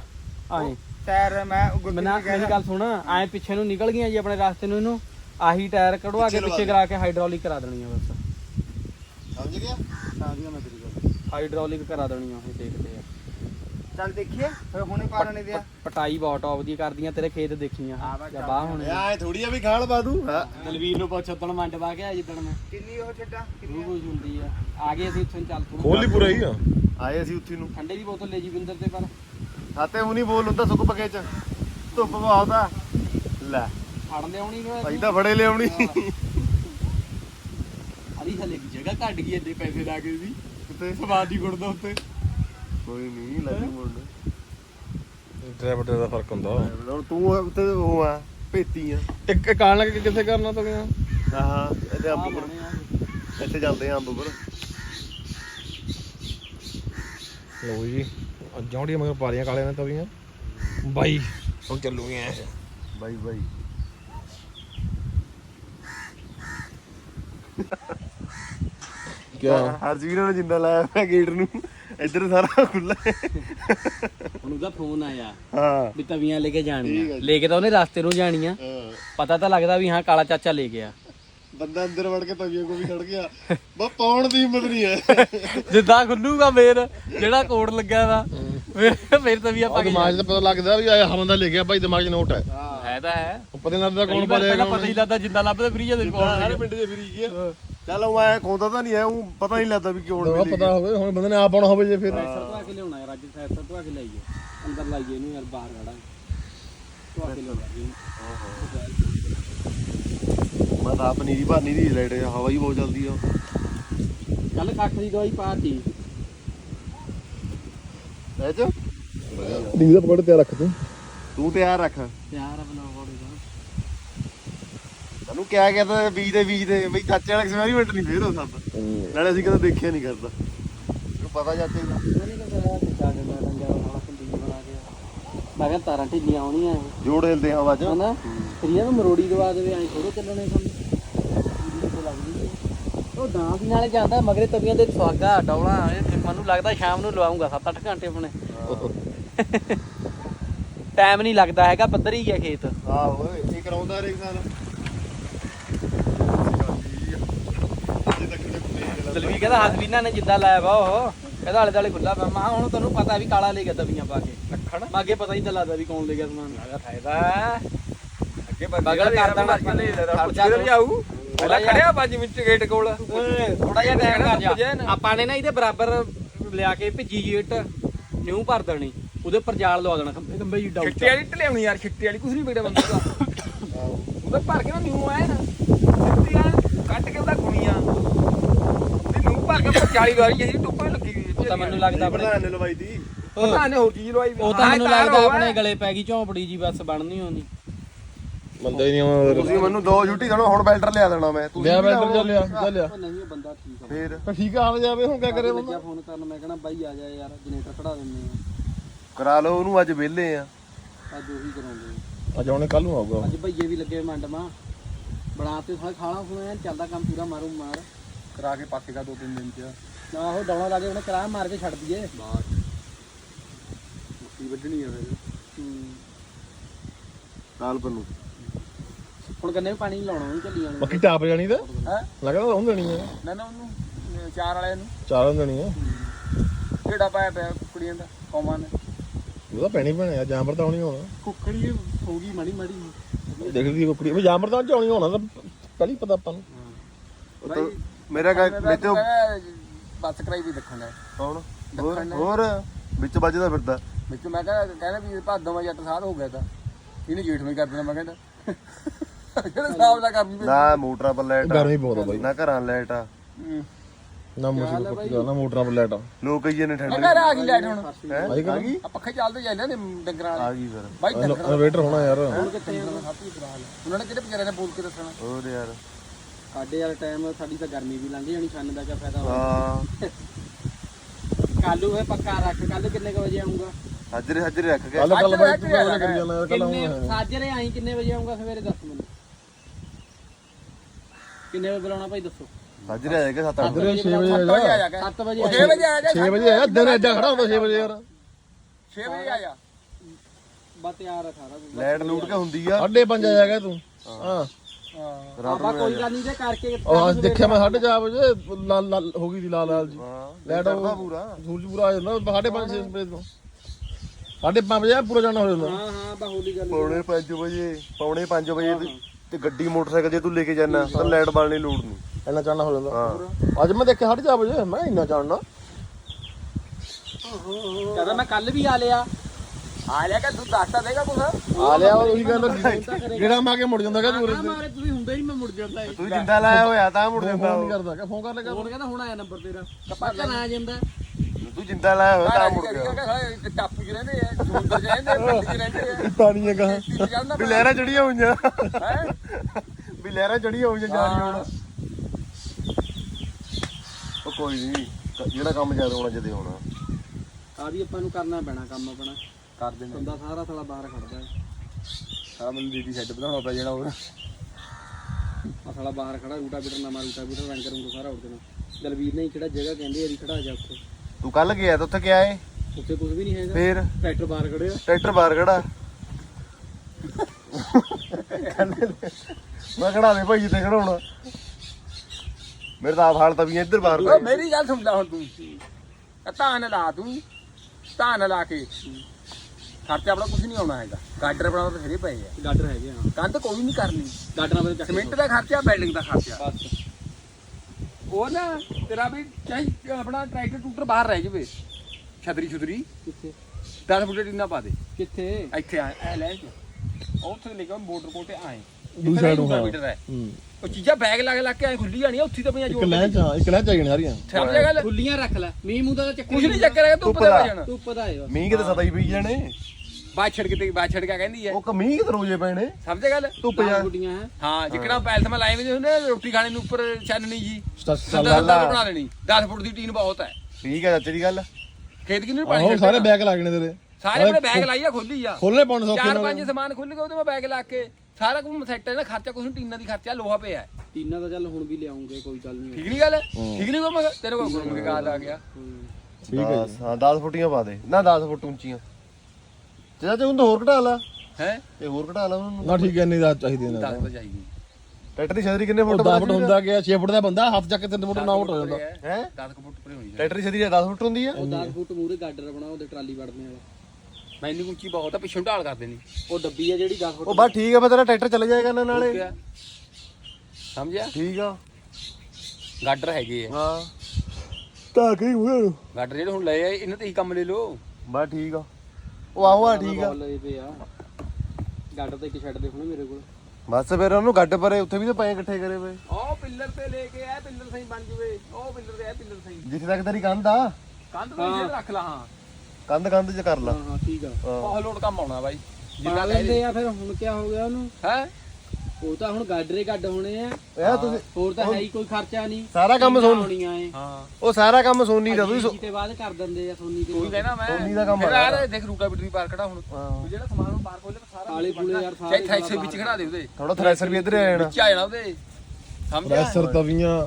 ਆਏ। ਟਾਇਰ ਮੈਂ ਮਨਾ ਨੂੰ ਮੇਰੀ ਗੱਲ ਸੁਣ ਐ ਪਿੱਛੇ ਨੂੰ ਨਿਕਲ ਗਈਆਂ ਜੀ ਆਪਣੇ ਰਾਸਤੇ ਨੂੰ ਇਹਨੂੰ। ਆਹੀ ਟਾਇਰ ਕਢਵਾ ਕੇ ਪਿੱਛੇ ਕਰਾ ਕੇ ਹਾਈਡ੍ਰੋਲਿਕ ਕਰਾ ਦੇਣੀ ਆ ਬਸ। ਸਮਝ ਗਿਆ? ਸਾਂਝੀਆਂ ਮੈਂ ਤੇਰੀ। ਹਾਈਡ੍ਰੋਲਿਕ ਕਰਾ ਦੇਣੀ ਆ ਇਹ ਦੇਖਦੇ ਆ। ਚੱਲ ਦੇਖੀਏ ਫਿਰ ਹੁਣੇ ਪਾ ਲੈਣੇ ਦਿਆ ਪਟਾਈ ਬਹੁਤ ਟੌਪ ਦੀ ਕਰਦੀਆਂ ਤੇਰੇ ਖੇਤ ਦੇਖੀਆਂ ਜਾਂ ਬਾਹ ਹੋਣੇ ਐ ਥੋੜੀ ਆ ਵੀ ਖਾਲ ਪਾ ਦੂ। ਹਾਂ। ਦਲਵੀਰ ਨੂੰ ਪੁੱਛ ਉਦਣ ਮੰਡ ਪਾ ਕੇ ਆ ਜਿੱਦਣ ਮੈਂ। ਕਿੰਨੀ ਉਹ ਛੱਡਾ ਰੂਹ ਕੁਝ ਹੁੰਦੀ ਆ। ਆ ਗਏ ਅਸੀਂ ਇੱਥੋਂ ਚੱਲ ਤੂੰ ਖੋਲ ਪੂਰਾ ਹੀ ਆ। ਆਏ ਅਸੀਂ ਉੱਥੇ ਨੂੰ। ਠੰਡੇ ਦੀ ਬੋਤਲ ਲੈ ਜੀ ਬਿੰਦਰ ਤੇ ਪਰ। ਸਾਤੇ ਉਹ ਨਹੀਂ ਬੋਲ ਹੁੰਦਾ ਸੁੱਕ ਪਕੇ ਚ। ਧੁੱਪ ਬਹੁਤ ਆ। ਲੈ। ਫੜ ਲਿਆਉਣੀ ਕਿ ਅਸੀਂ ਤਾਂ ਫੜੇ ਲਿਆਉਣੀ। ਅਲੀ ਹਲੇ ਜਗ੍ਹਾ ਘੱਟ ਗਈ ਐਡੇ ਪੈਸੇ ਲਾ ਕੇ ਵੀ। ਕਿਤੇ ਸਵਾਦ ਗੁੜ ਦਾ ਉੱਤੇ। ਕੋਈ ਨਹੀਂ ਲੱਗੀ ਮੁੰਡ। ਡਰਾਈਵਰ ਦਾ ਫ਼ਰਕ ਹੁੰਦਾ। ਹੁਣ ਤੂੰ ਉੱਤੇ ਉਹ ਆ ਭੇਤੀ ਆ। ਇੱਕ ਇੱਕ ਆਣ ਲੱਗੇ ਕਿੱਥੇ ਕਰਨਾ ਤਾਂ? ਗਿਆ ਆਹਾਂ ਇੱਥੇ ਅੰਬਪੁਰ ਇੱਥੇ ਜਾਂਦੇ ਆ ਅੰਬਪੁਰ ਲੋ ਜੀ ਜੌਂਡੀਆਂ ਮਗਰ ਪਾਰੀਆਂ ਕਾਲੇ ਨੇ ਤਵੀਆਂ। ਬਾਈ ਹੁਣ ਚੱਲੂਗੇ ਬਾਈ ਬਾਈ। ਕਿਆ ਹਰਜੀਤ ਨੇ ਜਿੰਦਾ ਲਾਇਆ ਪਿਆ ਗੇਟ ਨੂੰ। ਇੱਧਰ ਸਾਰਾ ਖੁੱਲਾ ਹੈ। ਹੁਣ ਉਹਦਾ ਫੋਨ ਆਇਆ। ਹਾਂ। ਵੀ ਤਵੀਆਂ ਲੈ ਕੇ ਜਾਣੀਆਂ। ਜੀ। ਲੈ ਕੇ ਤਾਂ ਉਹਨੇ ਰਸਤੇ ਨੂੰ ਜਾਣੀਆਂ। ਹਾਂ। ਪਤਾ ਤਾਂ ਲੱਗਦਾ ਵੀ ਹਾਂ ਕਾਲਾ ਚਾਚਾ ਲੈ ਗਿਆ। ਬੰਦਾ ਅੰਦਰ ਵੜ ਕੇ ਤਵੀਆਂ ਕੋ ਵੀ ਖੜ ਗਿਆ। ਬਸ ਪਾਉਣ ਦੀ ਹਿੰਮਤ ਨਹੀਂ ਹੈ। ਜਿੱਦਾਂ ਖੁੱਲੂਗਾ ਫੇਰ ਜਿਹੜਾ ਕੋਡ ਲੱਗਿਆ ਵਾ ਫੇਰ ਫੇਰ ਤਵੀਆਂ ਪਾ ਕੇ ਦਿਮਾਗ 'ਚ ਤਾਂ ਪਤਾ ਲੱਗਦਾ ਵੀ ਆਹ ਬੰਦਾ ਲੈ ਗਿਆ ਭਾਈ ਦਿਮਾਗ 'ਚ ਨੋਟ ਹੈ। ਹੈ ਤਾਂ ਹੈ। ਉਹ ਪਤਾ ਨਹੀਂ ਲੱਗਦਾ ਕੌਣ ਪਾ ਲਿਆ ਪਤਾ ਹੀ ਲੱਗਦਾ ਜਿੰਦਾ ਲੱਭਦੇ ਫਰੀ ਜਾਂਦੇ ਸਾਰੇ ਪਿੰਡ ਦੇ ਫਰੀ ਗਿਆ ਚੱਲ ਉਹ ਐ ਖੋਦਾ ਤਾਂ ਨਹੀਂ ਐ ਉਹ ਪਤਾ ਨਹੀਂ ਲੱਗਦਾ ਵੀ ਕਿਉਂ ਉਹ ਮਿਲੀ ਪਤਾ ਹੋਵੇ ਹੁਣ ਬੰਦੇ ਨੇ ਆਪ ਆਉਣਾ ਹੋਵੇ ਜੇ ਫਿਰ। ਤੋਂ ਆ ਕੇ ਲਿਆਉਣਾ ਯਾਰ ਅੱਜ ਤੋਂ ਆ ਕੇ ਲਾਈਏ ਅੰਦਰ ਲਾਈਏ ਇਹਨੂੰ ਯਾਰ ਬਾਹਰ ਖੜਾ। ਤੋਂ ਆ ਕੇ ਲਿਆਉਣਾ ਮੈਂ ਤਾਂ ਆਪ ਨੀਰੀ ਭਰਨੀ ਦੀ ਲੈਟ ਹਵਾ ਹੀ ਬਹੁਤ ਚੱਲਦੀ ਆ। ਕੱਲ ਕੱਖ ਦੀ ਦਵਾਈ ਪਾਤੀ ਐ ਚ? ਨੀਂਦ ਦਾ ਪਕੜ ਤਿਆਰ ਰੱਖ ਤੂੰ। ਤੂੰ ਤਿਆਰ ਰੱਖ। ਯਾਰ ਆਪਣਾ ਬੋੜੀ ਦਾ। ਤੈਨੂੰ ਕਿਹਾ ਗਿਆ ਤਾਂ ਬੀਜ ਦੇ ਬੀਜ ਦੇ। ਬਈ ਚਾਚੇ ਵਾਲਾ ਐਕਸਪੈਰੀਮੈਂਟ ਨਹੀਂ ਫੇਰ ਹੋ। ਸਕਦਾ ਨਾਲੇ ਅਸੀਂ ਕਦੇ ਦੇਖਿਆ ਨਹੀਂ ਕਰਦਾ। ਤੈਨੂੰ ਪਤਾ ਚਾਚੇ ਦਾ ਨਹੀਂ ਤਾਂ ਕਰਿਆ ਕਿੱਦਾਂ ਦੇ ਮੈਂ ਡੰਗਿਆ ਵਾਲਾ ਕੁੰਡੀ ਬਣਾ ਕੇ। ਮੈਂ ਕਿਹਾ ਤਾਰਾਂ ਢਿੱਲੀਆਂ ਆਉਣੀਆਂ ਇਹ। ਜੋੜ ਹਿਲਦੇ ਹਵਾ 'ਚ ਹਨਾ? ਫਿਰ ਇਹਨੂੰ ਮਰੋੜੀ ਦਵਾ ਦੇਵੇ ਐਂ ਥੋੜੋ ਚੱਲਣੇ ਸਾਨੂੰ ਤੇ ਲੱਗਦੀ ਹੈ। ਉਹ ਡਾਂਸ ਨਾਲੇ ਜਾਂਦਾ ਮਗਰੇ ਤਵੀਆਂ ਦੇ ਸਵਾਗਾ ਡੌਲਾ ਇਹ ਮੈਨੂੰ ਲੱਗਦਾ ਸ਼ਾਮ ਨੂੰ ਲਵਾਉਂਗਾ 7-8 ਘੰਟੇ ਆਪਣੇ। ਟਾਈਮ (laughs) ਨਹੀਂ ਲੱਗਦਾ ਹੈਗਾ ਪੱਧਰ ਹੀ ਹੈ ਖੇਤ। ਆਹੋ ਇਹ ਕਰਾਉਂਦਾ ਹਰੇਕ ਸਾਲ। ਦਲਵੀ ਕਹਿੰਦਾ ਹਸਬੀਨਾ ਨੇ ਜਿੱਦਾਂ ਲਾਇਆ ਵਾ ਉਹ। ਕਹਿੰਦਾ ਆਲੇ ਦਾਲੇ ਖੁੱਲਾ ਮੈਂ ਕਿਹਾ ਹੁਣ ਤੈਨੂੰ ਪਤਾ ਵੀ ਕਾਲਾ ਲੈ ਗਿਆ ਤਵੀਆਂ ਪਾ ਕੇ। ਰੱਖਣ ਮੈਂ ਅੱਗੇ ਪਤਾ ਹੀ ਤਾਂ ਲੱਗਦਾ ਵੀ ਕੌਣ ਲੈ ਗਿਆ ਸਮਾਨ। ਫਾਇਦਾ ਅੱਗੇ ਬਗਲ ਕਰ ਦੇਣਾ ਆਪਾਂ ਨੇ ਖਰਚਾ ਕਿਧਰ ਜਾਊ? ਪਹਿਲਾਂ ਥੋੜ੍ਹਾ ਖੜਿਆ 5 ਮਿੰਟ ਗੇਟ ਕੋਲ। ਥੋੜਾ ਜਿਹਾ ਟਾਈਮ ਕਰ ਧੁੱਪ ਜਿਹਾ ਜਾ ਨਾ। ਆਪਾਂ ਨੇ ਨਾ ਇਹਦੇ ਬਰਾਬਰ ਲਿਆ ਕੇ ਭਿੱਜੀ ਇੱਟ ਨਿਊ ਭਰ ਦੇਣੀ। ਉਹਦੇ ਉੱਪਰ ਜਾਲ ਲਵਾ ਦੇਣਾ। ਖੰਬੇ ਖੰਬੇ ਜੀ ਡਾਊਟ ਛਿੱਟੇ ਵਾਲੀ ਢਲਿਆਉਣੀ ਯਾਰ ਛਿੱਟੇ ਵਾਲੀ ਕੁਝ ਨਹੀਂ ਬੇੜਾ ਬੰਦਾ ਦਾ। ਉਹਦਾ ਭਰ ਕੇ ਨਾ ਨਿਊ ਆਇਆ ਨਾ। ਛਿੱਟੇ ਆ ਕੱਟ ਕੇ ਉਹਦਾ ਗੁਣੀਆਂ। ਭਰ ਕੇ 40 ਵਾਰੀ ਜਿਹੜੀ ਟੁੱਪੇ ਲੱਗੀ ਹੋਈ ਉਹ ਤਾਂ ਮੈਨੂੰ ਲੱਗਦਾ ਆਪਣੇ ਪ੍ਰਧਾਨ ਨੇ ਲਵਾਈ ਤੀ। ਪਤਾ ਨਹੀਂ ਹੋਰ ਚੀਜ਼ ਲਵਾਈ ਉਹ ਤਾਂ ਮੈਨੂੰ ਲੱਗਦਾ ਆਪਣੇ ਗਲੇ ਪੈ ਗਈ ਝੌਂਪੜੀ ਜੀ ਬਸ ਬਣਨੀ ਹੋਣੀ। ਬੰਦਾ ਹੀ ਨਹੀਂ ਆਉਂਦਾ ਤੁਸੀਂ ਮੈਨੂੰ ਦੋ ਛੁੱਟੀ ਦੇਣਾ ਹੁਣ ਬੈਲਟਰ ਲਿਆ ਦੇਣਾ ਮੈਂ। ਤੁਸੀਂ ਲਿਆ ਵੀ ਬੈਲਟਰ ਲਿਆਓ। ਚੱਲ ਲਿਆ ਚੱਲ ਲਿਆ। ਉਹ ਨਹੀਂ ਉਹ ਬੰਦਾ ਠੀਕ ਆ। ਫੇਰ? ਤਾਂ ਠੀਕ ਆ ਆ ਜਾਵੇ ਹੁਣ ਕਿਆ ਕਰੇ ਬੰਦਾ? ਲੱਗਿਆ ਫੋਨ ਕਰਨ ਮੈਂ ਕਹਣਾ ਬਾਈ ਆ ਜਾ ਯਾਰ ਜਨਰੇਟਰ ਖੜਾ ਦਿੰਦੇ ਕਰਾ ਲਓ ਉਹਨੂੰ ਅੱਜ ਵਿਹਲੇ ਆ। ਆ ਅੱਜ ਉਹੀ ਕਰਾਉਂਦੇ ਅੱਜ ਉਹਨੇ ਕੱਲ ਨੂੰ ਆਊਗਾ। ਅੱਜ ਭਈਏ ਵੀ ਲੱਗੇ ਮੰਡਮਾ ਬਣਾ ਤੇ ਸਾਰੇ ਖਾਣਾ ਖੁਣਾ ਚੱਲਦਾ ਕੰਮ ਪੂਰਾ ਮਾਰੂ ਮਾਰ। ਕਰਾ ਕੇ ਪਾਸੇਗਾ ਦੋ ਤਿੰਨ ਦਿਨ ਚ। ਨਾ ਉਹ ਡੌਣਾ ਲਾ ਕੇ ਉਹਨੇ ਕਰਾਹ ਮਾਰ ਕੇ ਛੱਡ ਦਈਏ। ਕੀ ਵੱਢਣੀ ਆ ਫਿਰ। ਹੂੰ। ਨਾਲ ਪੰਨੂ ਹੁਣ ਕੰਨੇ ਵੀ ਪਾਣੀ ਨੀ ਲਾਉਣਾ ਉਹਨੂੰ ਚੱਲੀ ਜਾਣੀ। ਬਾਕੀ ਟਾਪ ਜਾਣੀ ਤੇ? ਹੈ? ਲੱਗਦਾ ਉਹ ਦੇਣੀ ਹੈ ਨਾ ਨਾ ਉਹਨੂੰ ਅਹ ਚਾਰ ਵਾਲਿਆਂ ਨੂੰ। ਚਾਰਾਂ ਦੇਣੀ ਹੈ। ਕਿਹੜਾ ਪਾਇਆ ਪਿਆ ਕੁੜੀਆਂ ਦਾ ਕੌਮਾਂ ਨੇ ਉਹਦਾ ਪੈਣੀ ਪੈਣੀ ਆ ਜਾਂਬਰ ਤਾਂ ਆਉਣੀ ਹੋਣਾ। ਕੁੱਕੜੀ ਹੋ ਗਈ ਮਾੜੀ। ਮਾੜੀ ਦੇਖਦੀ ਕੁਕੜੀ। ਵੀ ਜਾਂਬਰ ਤਾਂ ਆਉਣੀ ਹੋਣਾ ਤਾਂ ਪਹਿਲੀ ਪਤਾ ਆਪਾਂ ਨੂੰ। ਉਹ ਤਾਂ ਮੇਰਾ ਕਾ ਵਿੱਚ ਬੱਸ ਕਰਾਈ ਵੀ ਦੇਖਣਾ ਕੌਣ? ਹੋਰ ਹੋਰ? ਵਿੱਚ ਵੱਜਦਾ ਫਿਰਦਾ। ਵਿੱਚ ਮੈਂ ਕਹਿੰਦਾ ਕਹਿੰਦਾ ਵੀ ਭਾਦੋਂ ਮੈਂ ਜੱਟ ਸਾਧ ਹੋ ਗਿਆ ਤਾਂ। ਇਹਨੇ ਜੇਠ ਹੀ ਕਰ ਦੇਣਾ ਮੈਂ ਕਹਿੰਦਾ। ਜਿਹੜਾ ਹਿਸਾਬ ਦਾ ਕਰ ਵੀ ਨਾ ਮੋਟਰਾਂ ਪਰ ਲਾਈਟ ਆ। ਗਰਮੀ ਬਹੁਤ ਆ ਬਾਈ। ਨਾ ਘਰਾਂ ਲਾਈਟ ਆ। ਨਾ ਮੁਸ਼ਕਿਲ ਪੱਕੀ ਗੱਲ ਨਾ ਮੋਟਰਾਂ ਪਰ ਲਾਈਟ ਆ। ਲੋਕ ਕਹੀਏ ਨੇ ਠੰਡੇ ਘਰ ਆ ਗਈ ਲਾਈਟ ਹੁਣ। ਹੈ? ਬਾਈ ਆ ਗਈ ਆ ਪੱਖੇ ਚੱਲਦੇ ਜਾਂਦੇ ਨੇ ਡੰਗਰਾਂ ਆ ਗਈ ਫਿਰ। ਬਾਈ ਡੰਗਰਾਂ ਇਨਵੇਟਰ ਹੋਣਾ ਯਾਰ। ਉਹਨਾਂ ਨੇ ਕਿਹੜੇ ਵਿਚਾਰੇ ਨੇ ਬੋਲ ਕੇ ਦੱਸਣਾ? ਹੋਰ ਯਾਰ। ਸਾਡੇ ਵਾਲਾ ਟਾਈਮ ਸਾਡੀ ਤਾਂ ਗਰਮੀ ਵੀ ਲੰਘ ਜਾਣੀ ਛੰਨ ਦਾ ਕੀ ਫਾਇਦਾ ਹਾਂ। ਕੱਲੂ ਫੇ ਪੱਕਾ ਰੱਖ ਕੱਲ ਕਿੰਨੇ ਕੁ ਵਜੇ ਆਉਂਗਾ ਹਜਰੇ ਹਜਰੇ ਰੱਖ ਕੇ। ਕੱਲ ਕੱਲ ਬਾਈ ਤੂੰ ਕਰੀ ਜਾਣਾ ਕੱਲ ਕਿੰਨੇ ਸਾਜਰੇ ਆਈ ਕਿੰਨੇ ਵਜੇ ਆਉਂਗਾ ਸਵੇਰੇ ਦੱਸ ਮੈਨੂੰ। ਕਿੰਨੇ ਵਜੇ ਬੁਲਾਉਣਾ ਭਾਈ ਦੱਸੋ? ਹਜਰੇ ਆ ਜਾਏਗਾ 7 ਇਧਰ 6 ਵਜੇ ਵਜੇ ਆ ਆ ਜਾ। ਜਾ 7 ਵਜੇ 6 ਵਜੇ ਆ ਜਾ 6 ਵਜੇ ਆ ਦਿਨ ਐਡਾ ਖੜਾ ਹੁੰਦਾ 6 ਵਜੇ ਯਾਰ। 6 ਵਜੇ ਆ ਜਾ। ਬਾ ਤਿਆਰ ਆ ਸਾਰਾ ਕੁਝ ਲਾਈਟ ਲੂਟ ਕੇ ਹੁੰਦੀ ਆ। ਸਾਢੇ ਪੰਜ ਆ ਜਾਗਾ ਤੂੰ। ਹਾਂ। ਆਪਾਂ ਕੋਈ ਗੱਲ ਨਹੀਂ ਤੇ ਕਰਕੇ ਉਹ ਅੱਜ ਦੇਖਿਆ ਮੈਂ ਸਾਢੇ ਚਾਰ ਵਜੇ ਲਾਲ ਲਾਲ ਹੋ ਗਈ ਸੀ ਲਾਲ ਲਾਲ ਜੀ। ਹਾਂ। ਲਾਈਟ ਚੜ੍ਹਦਾ ਪੂਰਾ। ਸੂਰਜ ਪੂਰਾ ਆ ਜਾਂਦਾ ਸਾਢੇ ਪੰਜ 6 ਵਜੇ ਤੋਂ। ਸਾਢੇ ਪੰਜ ਵਜੇ ਪੂਰਾ ਜਾਣਾ ਹੋ ਜਾਂਦਾ। ਹਾਂ ਹਾਂ ਬਾ ਹੋਲੀ ਗੱਲ ਪੌਣੇ 5 ਵਜੇ ਪੌਣੇ 5 ਵਜੇ ਤੇ- ਤੇ ਗੱਡੀ ਮੋਟਰਸਾਈਕਲ ਜੇ ਤੂੰ ਲੈ ਕੇ ਜਾਣਾ ਤਾਂ ਲਾਈਟ ਬਾਲਣੀ ਲੋੜ ਨਹੀਂ ਇੰਨਾ ਚੜਨਾ ਹੋ ਜਾਂਦਾ। ਹਾਂ। ਅੱਜ ਮੈਂ ਦੇਖਿਆ ਸਾਢੇ ਚਾਰ ਵਜੇ ਮੈਂ ਇੰਨਾ ਚੜਨਾ ਕਹਿੰਦਾ ਮੈਂ ਕੱਲ ਵੀ ਆ ਲਿਆ ਆ ਲਿਆ ਕਿ ਤੂੰ ਦੱਸਤਾ ਦੇਗਾ ਕੁਛ? ਆ ਲਿਆ ਉਹ ਗੱਲ ਜਿਹੜਾ ਮਾ ਕੇ ਮੁੜ ਜਾਂਦਾ ਕਿ ਮਾਰੇ ਤੁਸੀਂ ਹੁੰਦੇ ਹੀ ਮੈਂ ਮੁੜ ਜਾਂਦਾ ਤੂੰ ਜਿੰਦਾ ਲਾਇਆ ਹੋਇਆ ਤਾਂ ਮੁੜ ਜਾਂਦਾ ਫੋਨ ਉਹ। ਨਹੀਂ ਕਰਦਾ। ਕਿ ਫੋਨ ਕਰ ਲੇਗਾ। ਫੋਨ ਕਹਿੰਦਾ ਹੁਣ ਆਇਆ ਨੰਬਰ ਤੇਰਾ। ਪੱਕਾ ਨਾ ਆ ਜਾਂਦਾ। ਤੂੰ ਜਿੰਦਾ ਲਾਇਆ ਹੋਇਆ ਤਾਂ ਮੁੜ ਗਿਆ। ਟਾਪੂ ਚ ਰਹਿੰਦੇ ਆ ਸਮੁੰਦਰ ਚ ਰਹਿੰਦੇ ਆ ਚ ਰਹਿੰਦੇ ਆ। ਪਾਣੀ ਹੈ ਕਹਾਂ ਜਾਂਦਾ ਵੀ ਲਹਿਰਾਂ ਚੜੀਆਂ ਹੋਈਆਂ। ਹੈ? ਵੀ ਲਹਿਰਾਂ ਚੜੀਆਂ ਹੋਈਆਂ ਜਾਣੀ ਹੁਣ। ਉਹ ਕੋਈ ਨਹੀਂ ਜਿਹੜਾ ਕੰਮ ਜ਼ਿਆਦਾ ਹੋਣਾ ਜਦੇ ਹੋਣਾ। ਆ ਵੀ ਆਪਾਂ ਨੂੰ ਕਰਨਾ ਪੈਣਾ ਕੰਮ ਆਪਣਾ। ਕਰ ਦਿੰਦੇ ਬੰਦਾ ਸਾਰਾ ਸਾਲਾ ਬਾਹਰ ਖੜਦਾ ਹੈ। ਸਾਰਾ ਮੈਨੂੰ ਦੀਦੀ ਸੈੱਟ ਬਣਾਉਣਾ ਪੈ ਜਾਣਾ ਹੋਰ ਆ ਸਾਲਾ ਬਾਹਰ ਖੜਾ ਰੂਟਾ ਬੀਟਰ ਨਵਾਂ ਰੂਟਾ ਬੀਟਰ ਰੰਗ ਕਰੂੰਗਾ ਸਾਰਾ ਉੱਡ ਜਾਣਾ। ਦਲਵੀਰ ਨੇ ਕਿਹੜਾ ਜਗ੍ਹਾ ਕਹਿੰਦੇ ਆ ਖੜਾ ਜਾ ਉੱਥੇ। ਤੂੰ ਕੱਲ ਗਿਆ ਤਾਂ ਉੱਥੇ ਕਿਆ ਏ? ਉੱਥੇ ਕੁਝ ਵੀ ਨਹੀਂ ਹੈਗਾ। ਫੇਰ? ਟਰੈਕਟਰ ਬਾਹਰ ਖੜਿਆ। ਟਰੈਕਟਰ ਬਾਹਰ ਖੜਾ। ਮੈਂ ਖੜਾ ਦੇ ਭਾਈ ਤੇ ਖੜਾਉਣਾ ਮੇਰੇ ਤਾਂ ਆਪ ਹਾਲ ਤਾਂ ਵੀ ਇੱਧਰ ਬਾਹਰ ਮੇਰੀ ਗੱਲ ਸੁਣ ਲੈ ਹੁਣ ਤੂੰ। ਧਾਨ ਲਾ ਤੂੰ। ਧਾਨ ਲਾ ਕੇ। ਖਰਚਾ ਆਪਣਾ ਕੁਝ ਨਹੀਂ ਆਉਣਾ ਹੈਗਾ। ਗਾਡਰ ਬਣਾਉਣਾ ਤਾਂ ਫਿਰੇ ਪਏ ਆ। ਗਾਡਰ ਹੈਗੇ ਹਾਂ ਕੰਧ ਕੋਈ ਨਹੀਂ ਕਰਨੀ। ਗਾਡਰਾਂ ਵਿੱਚ ਸਿਮੈਂਟ ਦਾ ਖਰਚਾ ਬਿਲਡਿੰਗ ਦਾ ਖਰਚਾ। ਬਸ। ਉਹ ਨਾ ਤੇਰਾ ਵੀ ਚਾਹੀ ਆਪਣਾ ਟਰੈਕਟਰ ਟੂਟਰ ਬਾਹਰ ਰਹਿ ਜਾਵੇ। ਛਤਰੀ ਛੁਤਰੀ। ਕਿੱਥੇ? 10 ਫੁੱਟ ਟੀਨਾ ਪਾ ਦੇ। ਕਿੱਥੇ? ਇੱਥੇ ਆ ਐ ਲੈ ਕੇ ਉੱਥੇ ਲੈ ਕੇ ਬਾਰਡਰ ਕੋਲ ਤੇ ਆਏ। ਦੂਜੀ side ਨੂੰ, ਹਾਂ। ਮੀਟਰ ਹੈ। ਹੂੰ। ਉਹ ਚੀਜ਼ਾਂ ਬੈਗ ਲਾ ਕੇ ਲਾ ਕੇ ਐ ਖੁੱਲੀ ਜਾਣੀ ਉੱਥੀ ਤਾਂ ਪਈਆਂ ਇੱਕ ਜੋੜ ਲੈ ਚ ਹਾਂ ਇੱਕ ਲੈ ਚ ਆਈ ਸਾਰੀਆਂ। ਸਮਝ ਗੱਲ। ਖੁੱਲੀਆਂ ਰੱਖ ਲੈ। ਮੀਂਹ ਮੂੰਹ ਦਾ ਚੱਕਰ ਕੁਝ ਨਹੀਂ ਚੱਕਰ ਹੈ ਧੁੱਪ ਧੁੱਪ ਦਾ। ਦਾ। ਹੋ ਜਾਣਾ। ਧੁੱਪ ਦਾ ਹੈ ਬਸ ਮੀਂਹ ਕਿਤੇ ਸਦਾ ਹੀ ਪਈ ਜਾਣੇ। ਬਾਅਦ ਛੜ ਕੇ ਬਾਅਦ ਛੜ ਕੇ ਕਹਿੰਦੀ ਹੈ। ਉਹ ਕਮੀਂਹ ਕਿਤੇ ਰੋਜੇ ਪੈਣੇ? ਸਮਝੇ ਗੱਲ? ਧੁੱਪ ਜਾ ਗੁੱਡੀਆਂ ਹੈ। ਹਾਂ ਜਿਕਣਾ ਪੈਲਸ ਮੈਂ ਲਾਏ ਵੀ ਹੁੰਦੇ ਰੋਟੀ ਖਾਣੇ ਨੂੰ ਉੱਪਰ ਚਾਨਣੀ ਜੀ। ਸਟਾ- ਸੱਦਾ ਗੱਲ ਸੱਦਾ ਆ। ਬਣਾ ਲੈਣੀ 10 ਫੁੱਟ ਦੀ ਟੀਨ ਬਹੁਤ ਹੈ। ਠੀਕ ਹੈ ਚਾਚੇ ਦੀ ਗੱਲ। ਖੇਤ ਕਿਨੂੰ ਪਾਣੀ ਆਹੋ? ਸਾਰੇ ਬੈਗ ਲੱਗਣੇ ਤੇਰੇ। ਸਾਰੇ ਆਪਣੇ ਬੈਗ ਲਾਈ ਆ ਖੋਲੀ ਆ। ਖੋਲਣੇ ਪਾਉਣ ਸੌਖੇ ਚਾਰ ਨਾਲ। ਪੰਜ ਸਮਾਨ ਖੁੱਲ ਗਏ ਉਹਦੇ ਮੈਂ ਬੈਗ ਲਾ ਕੇ। ਸਾਰਾ ਕੁਝ ਸੈੱਟ ਹੈ ਨਾ ਖਰਚਾ ਕੁਝ ਟੀਨਾਂ ਦੀ ਖਰਚਾ ਲੋਹਾ ਪਿਆ ਹੈ। ਟੀਨਾ ਤਾਂ ਚੱਲ ਹੁਣ ਵੀ ਲਿਆਉਂਗੇ ਕੋਈ ਗੱਲ ਨਹੀਂ ਠੀਕ ਨਹੀਂ ਗੱਲ? ਠੀਕ ਨਹੀਂ ਕੋਈ ਤੇਰੇ ਕੋਲ ਗੁਰਮੁਖ ਗਾਦ ਆ ਗਿਆ। ਠੀਕ ਹੈ ਦਸ, ਹਾਂ 10 ਫੁੱਟੀਆਂ ਪਾ ਦੇ। ਨਾ 10 ਫੁੱਟ ਉੱਚੀਆਂ। ਚਾਚਾ ਤੂੰ ਤਾਂ ਹੋਰ ਘਟਾ ਲਾ। ਹੈ? ਇਹ ਹੋਰ ਘਟਾ ਲਾ ਉਹਨੂੰ। ਨਾ ਠੀਕ ਹੈ ਨਹੀਂ ਦਾ ਚਾਹੀਦੀ ਨਾ। 10 ਵਜੇ ਚਾਹੀਦੀ। ਟਰੈਕਟਰ ਦੀ ਛਤਰੀ ਕਿੰਨੇ ਉਹ ਫੁੱਟ 10 ਫੁੱਟ ਹੁੰਦਾ ਗਿਆ 6 ਫੁੱਟ ਦਾ ਬੰਦਾ ਹੱਥ ਚੱਕ ਕੇ 3 ਫੁੱਟ 9 ਫੁੱਟ ਹੋ ਜਾਂਦਾ। ਹੈ? 10 ਫੁੱਟ ਉੱਪਰ ਹੋਣੀ ਟਰੈਕਟਰ ਦੀ ਛਤਰੀ 10 ਫੁੱਟ ਹੁੰਦੀ ਆ? ਉਹ 10 ਫੁੱਟ ਮੂਰੇ ਗਾਡਰ ਬਣਾਓ ਉਹਦੇ ਟਰਾਲੀ ਵੜਨੇ ਵਾਲਾ। ਮੈਂ ਇੰਨੀ ਉੱਚੀ ਬਹੁਤ ਆ ਪਿੱਛੋਂ ਢਾਲ ਕਰ ਦੇਣੀ। ਉਹ ਡੱਬੀ ਆ ਜਿਹੜੀ 10 ਫੁੱਟ ਉਹ ਬਸ ਠੀਕ ਆ ਮੈਂ ਤੇਰਾ ਟਰੈਕਟਰ ਚੱਲ ਜਾਏਗਾ ਨਾ ਨਾਲੇ ਕਿਆ? ਸਮਝਿਆ? ਠੀਕ ਆ। ਗਾਡਰ ਹੈਗੇ ਆ। ਹਾਂ। ਤਾਂ ਕੀ ਹੋਇਆ ਗਾਡਰ ਜਿਹੜੇ ਹੁਣ ਲਏ ਆ ਇਹਨਾਂ ਤੇ ਹੀ ਕੰਮ ਲੈ ਲਓ। ਬਸ ਠੀਕ ਆ। ਉਹ ਆਹੋ ਆ ਠੀਕ ਆ। ਲਏ ਪਏ ਆ। ਗਾਡਰ ਤੇ ਇੱਕ ਛੱਡ ਦੇ ਹੁਣ ਮੇਰੇ ਕੋਲ। ਬਸ ਫਿਰ ਉਹਨੂੰ ਗੱਡ ਪਰੇ ਉੱਥੇ ਵੀ ਤਾਂ ਪਏ ਇਕੱਠੇ ਕਰੇ ਵੇ। ਉਹ ਪਿੱਲਰ ਤੇ ਲੈ ਕੇ ਆ ਪਿੱਲਰ ਸਹੀ ਬਣ ਜੂਵੇ। ਉਹ ਪਿੱਲਰ ਤੇ ਆ ਪਿੱਲਰ ਸਹੀ। ਜਿੱਥੇ ਤੱਕ ਤੇਰੀ ਕੰਧ ਆ। ਕੰਧ ਤੋਂ ਇੱਥੇ ਰੱਖ ਲਾ ਹਾਂ। ਕੰਧ ਕੰਧ 'ਚ ਕਰ ਲਾ। ਹਾਂ ਹਾਂ ਠੀਕ ਆ। ਹਾਂ। ਬਹੁਤ ਲੋਡ ਕੰਮ ਆਉਣਾ ਬਾਈ। ਜਿੰਨਾ ਲੈਂਦੇ ਆ ਫਿਰ ਹੁਣ ਕੀ ਹੋ ਗਿਆ ਉਹਨੂੰ? ਹੈ? ਉਹ ਤਾਂ ਹੁਣ ਗਾਡਰੇ ਗੱਡ ਹੋਣੇ ਆ। ਇਹ ਤੁਸੀਂ ਹੋਰ ਤਾਂ ਹੈ ਹੀ ਕੋਈ ਖਰਚਾ ਨਹੀਂ। ਸਾਰਾ ਕੰਮ ਸੋਨ ਹੋਣੀਆਂ ਏ ਹਾਂ। ਉਹ ਸਾਰਾ ਕੰਮ ਸੋਨੀ ਦਾ ਤੁਸੀਂ ਜੀ ਤੇ ਬਾਅਦ ਕਰ ਦਿੰਦੇ ਆ ਸੋਨੀ ਤੇ ਕਹਿਣਾ ਮੈਂ ਸੋਨੀ ਦਾ ਕੰਮ ਫਿਰ ਆ ਆ ਦੇਖ ਰੂਟਾ ਬਿਟਰੀ ਪਾਰ ਖੜਾ ਹੁਣ। ਜਿਹੜਾ ਸਮਾਨ ਨੂੰ ਪਾਰ ਖੋਲੇ ਸਾਰਾ ਕਾਲੇ ਪੂਲੇ ਯਾਰ ਸਾਰੇ ਥੈਕਸ ਵਿੱਚ ਖੜਾ ਦੇ ਉਹਦੇ। ਥੋੜਾ ਥ੍ਰੈਸ਼ਰ ਵੀ ਇੱਧਰ ਆ ਜਾਣਾ। ਵਿੱਚ ਆ ਜਾਣਾ ਉਹਦੇ। ਸਮਝਿਆ? ਪ੍ਰੈਸ਼ਰ ਤਵੀਆਂ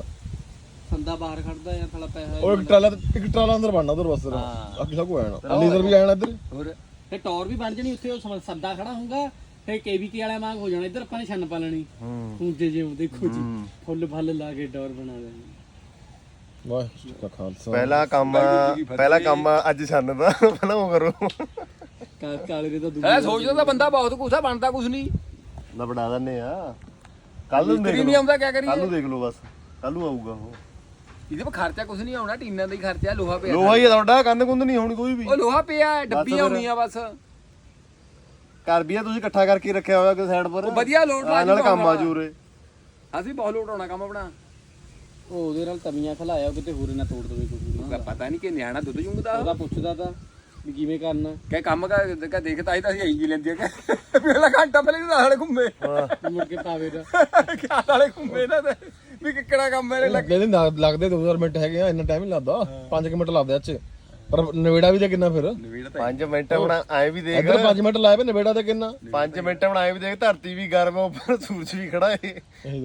ਸੰਦਾ ਬਾਹਰ ਖੜਦਾ ਯਾਰ ਥੋੜਾ ਪੈਸਾ ਉਹ ਇੱਕ ਟਰਾਲਾ ਇੱਕ ਟਰਾਲਾ ਅੰਦਰ ਬਣਨਾ ਉਧਰ ਬਸ ਹਾਂ। ਅੱਗੇ ਸਭ ਕੋ ਆਣਾ ਲੀਜ਼ਰ ਵੀ ਆਣਾ ਇੱਧਰ। ਹੋਰ ਤੇ ਟੌਰ ਵੀ ਬਣ ਜਣੀ ਉੱਥੇ ਉਹ ਸਮ- ਸੰਦਾ ਖੜਾ ਹੁੰਦਾ। ਫੇ ਕੇਵੀਕੇ ਵਾਲਾ ਵਾਂਗ ਹੋ ਜਾਣਾ ਇੱਧਰ ਆਪਾਂ ਨੇ ਛੰਨ ਪਾ ਲੈਣੀ। ਹੂੰ। ਪੂੰਜੇ ਜਿਉਂ ਦੇਖੋ ਜੀ ਹੂੰ। ਫੁੱਲ ਫਲ ਲਾ ਕੇ ਟੌਰ ਬਣਾ ਦੇਣੀ ਵਾਹ ਕਾ ਖਾਲਸਾ। ਪਹਿਲਾ ਕੰਮ ਪਹਿਲਾ ਕੰਮ ਅੱਜ ਛੰਨ ਦਾ। ਪਹਿਲਾਂ ਉਹ ਕਰੋ। ਕਾ- ਕਾਲੇ ਦੇ ਤਾਂ ਦੂਰ ਐ ਸੋਚਦਾ ਤਾਂ ਬੰਦਾ ਬਹੁਤ ਕੁਛ ਆ ਬਣਦਾ ਕੁਛ ਨਹੀਂ ਨਾ ਬਣਾ ਦਿੰਨੇ ਆ। ਕੱਲ ਨੂੰ ਦੇਖ ਮਿਸਤਰੀ ਨਹੀਂ ਲਓ। ਆਉਂਦਾ ਕਿਆ ਕੱਲ ਕਰੀਏ ਨੂੰ ਦੇਖ ਲਓ ਬਸ। ਕੱਲ ਨੂੰ ਆਊਗਾ ਉਹ। ਇਹਦੇ ਪਰ ਖਰਚਾ ਕੁਛ ਨਹੀਂ ਆਉਣਾ ਟੀਨਾਂ ਦਾ ਹੀ ਖਰਚਾ ਲੋਹਾ ਪਿਆ ਲੋਹਾ ਹੀ ਆ ਤੁਹਾਡਾ ਕੰਧ ਕੁੰਧ ਨਹੀਂ ਹੋਣੀ ਕੋਈ ਵੀ। ਉਹ ਲੋਹਾ ਪਿਆ ਡੱਬੀਆਂ। ਆਉਣੀਆਂ ਬਸ। ਘਰ ਵੀ ਆ ਤੁਸੀਂ ਇਕੱਠਾ ਕਰਕੇ ਰੱਖਿਆ ਹੋਇਆ ਕਿ ਸਾਈਡ ਪਰ। ਉਹ ਵਧੀਆ ਲੋਡ ਆਹ ਨਾਲ ਕੰਮ ਆ ਜੂਰੇ ਅਸੀਂ ਬਹੁਤ ਲੋਡ ਆਉਣਾ ਕੰਮ ਆਪਣਾ। ਉਹ ਉਹਦੇ ਨਾਲ ਤਵੀਆਂ ਖਲਾਇਆ ਉਹ ਕਿਤੇ ਹੋਰੇ ਨਾ ਤੋੜ ਦੇਵੇ ਕੋਈ। ਉਹਦਾ ਪਤਾ ਨਹੀਂ ਕਿ ਨਿਆਣਾ ਦੁੱਧ ਜੁੰਗਦਾ ਉਹਦਾ ਪੁੱਛਦਾ ਤਾਂ ਵੀ ਕਿਵੇਂ ਕਰਨਾ। ਕਹੇ ਕੰਮ ਕਾ ਦੇਖਤਾ ਹੀ ਤਾਂ ਅਸੀਂ ਆਈ ਜੀ ਲੈਂਦੇ ਆ ਕਿ ਪਹਿਲਾ ਘੰਟਾ ਪਹਿਲੇ ਵੀ ਨਾਲੇ ਘੁੰਮੇ। ਮੁੜ ਕੇ ਪਾਵੇ ਦਾ ਕਿਆ ਨਾਲੇ ਘੁੰਮੇ ਨਾ ਤੇ ਵੀ ਕਿੱਕੜਾ ਕੰਮ ਮੇਰੇ ਲੱਗ ਕਹਿੰਦੇ ਨਾ- ਲੱਗਦੇ 2000 ਮਿੰਟ ਹੈਗੇ ਆ ਇੰਨਾ ਟਾਈਮ ਨਹੀਂ ਲੱਗਦਾ। 5 ਮਿੰਟ ਲੱਗਦੇ ਅੱਛ ਪਰ ਨਵੇੜਾ ਵੀ ਤੇ ਕਿੰਨਾ ਫਿਰ? ਨਵੀੜ ਤਾਂ 5 ਮਿੰਟ ਹੁਣ ਐ ਵੀ ਦੇਖ। ਇੱਧਰ 5 ਮਿੰਟ ਲਾਏ ਵੇ ਨਵੇੜਾ ਤੇ ਕਿੰਨਾ? 5 ਮਿੰਟ ਹੁਣ ਐ ਵੀ ਦੇਖ ਧਰਤੀ ਵੀ ਗਰਮ ਉੱਪਰ ਸੂਰਜ ਵੀ ਖੜਾ ਏ। ਇਹੀ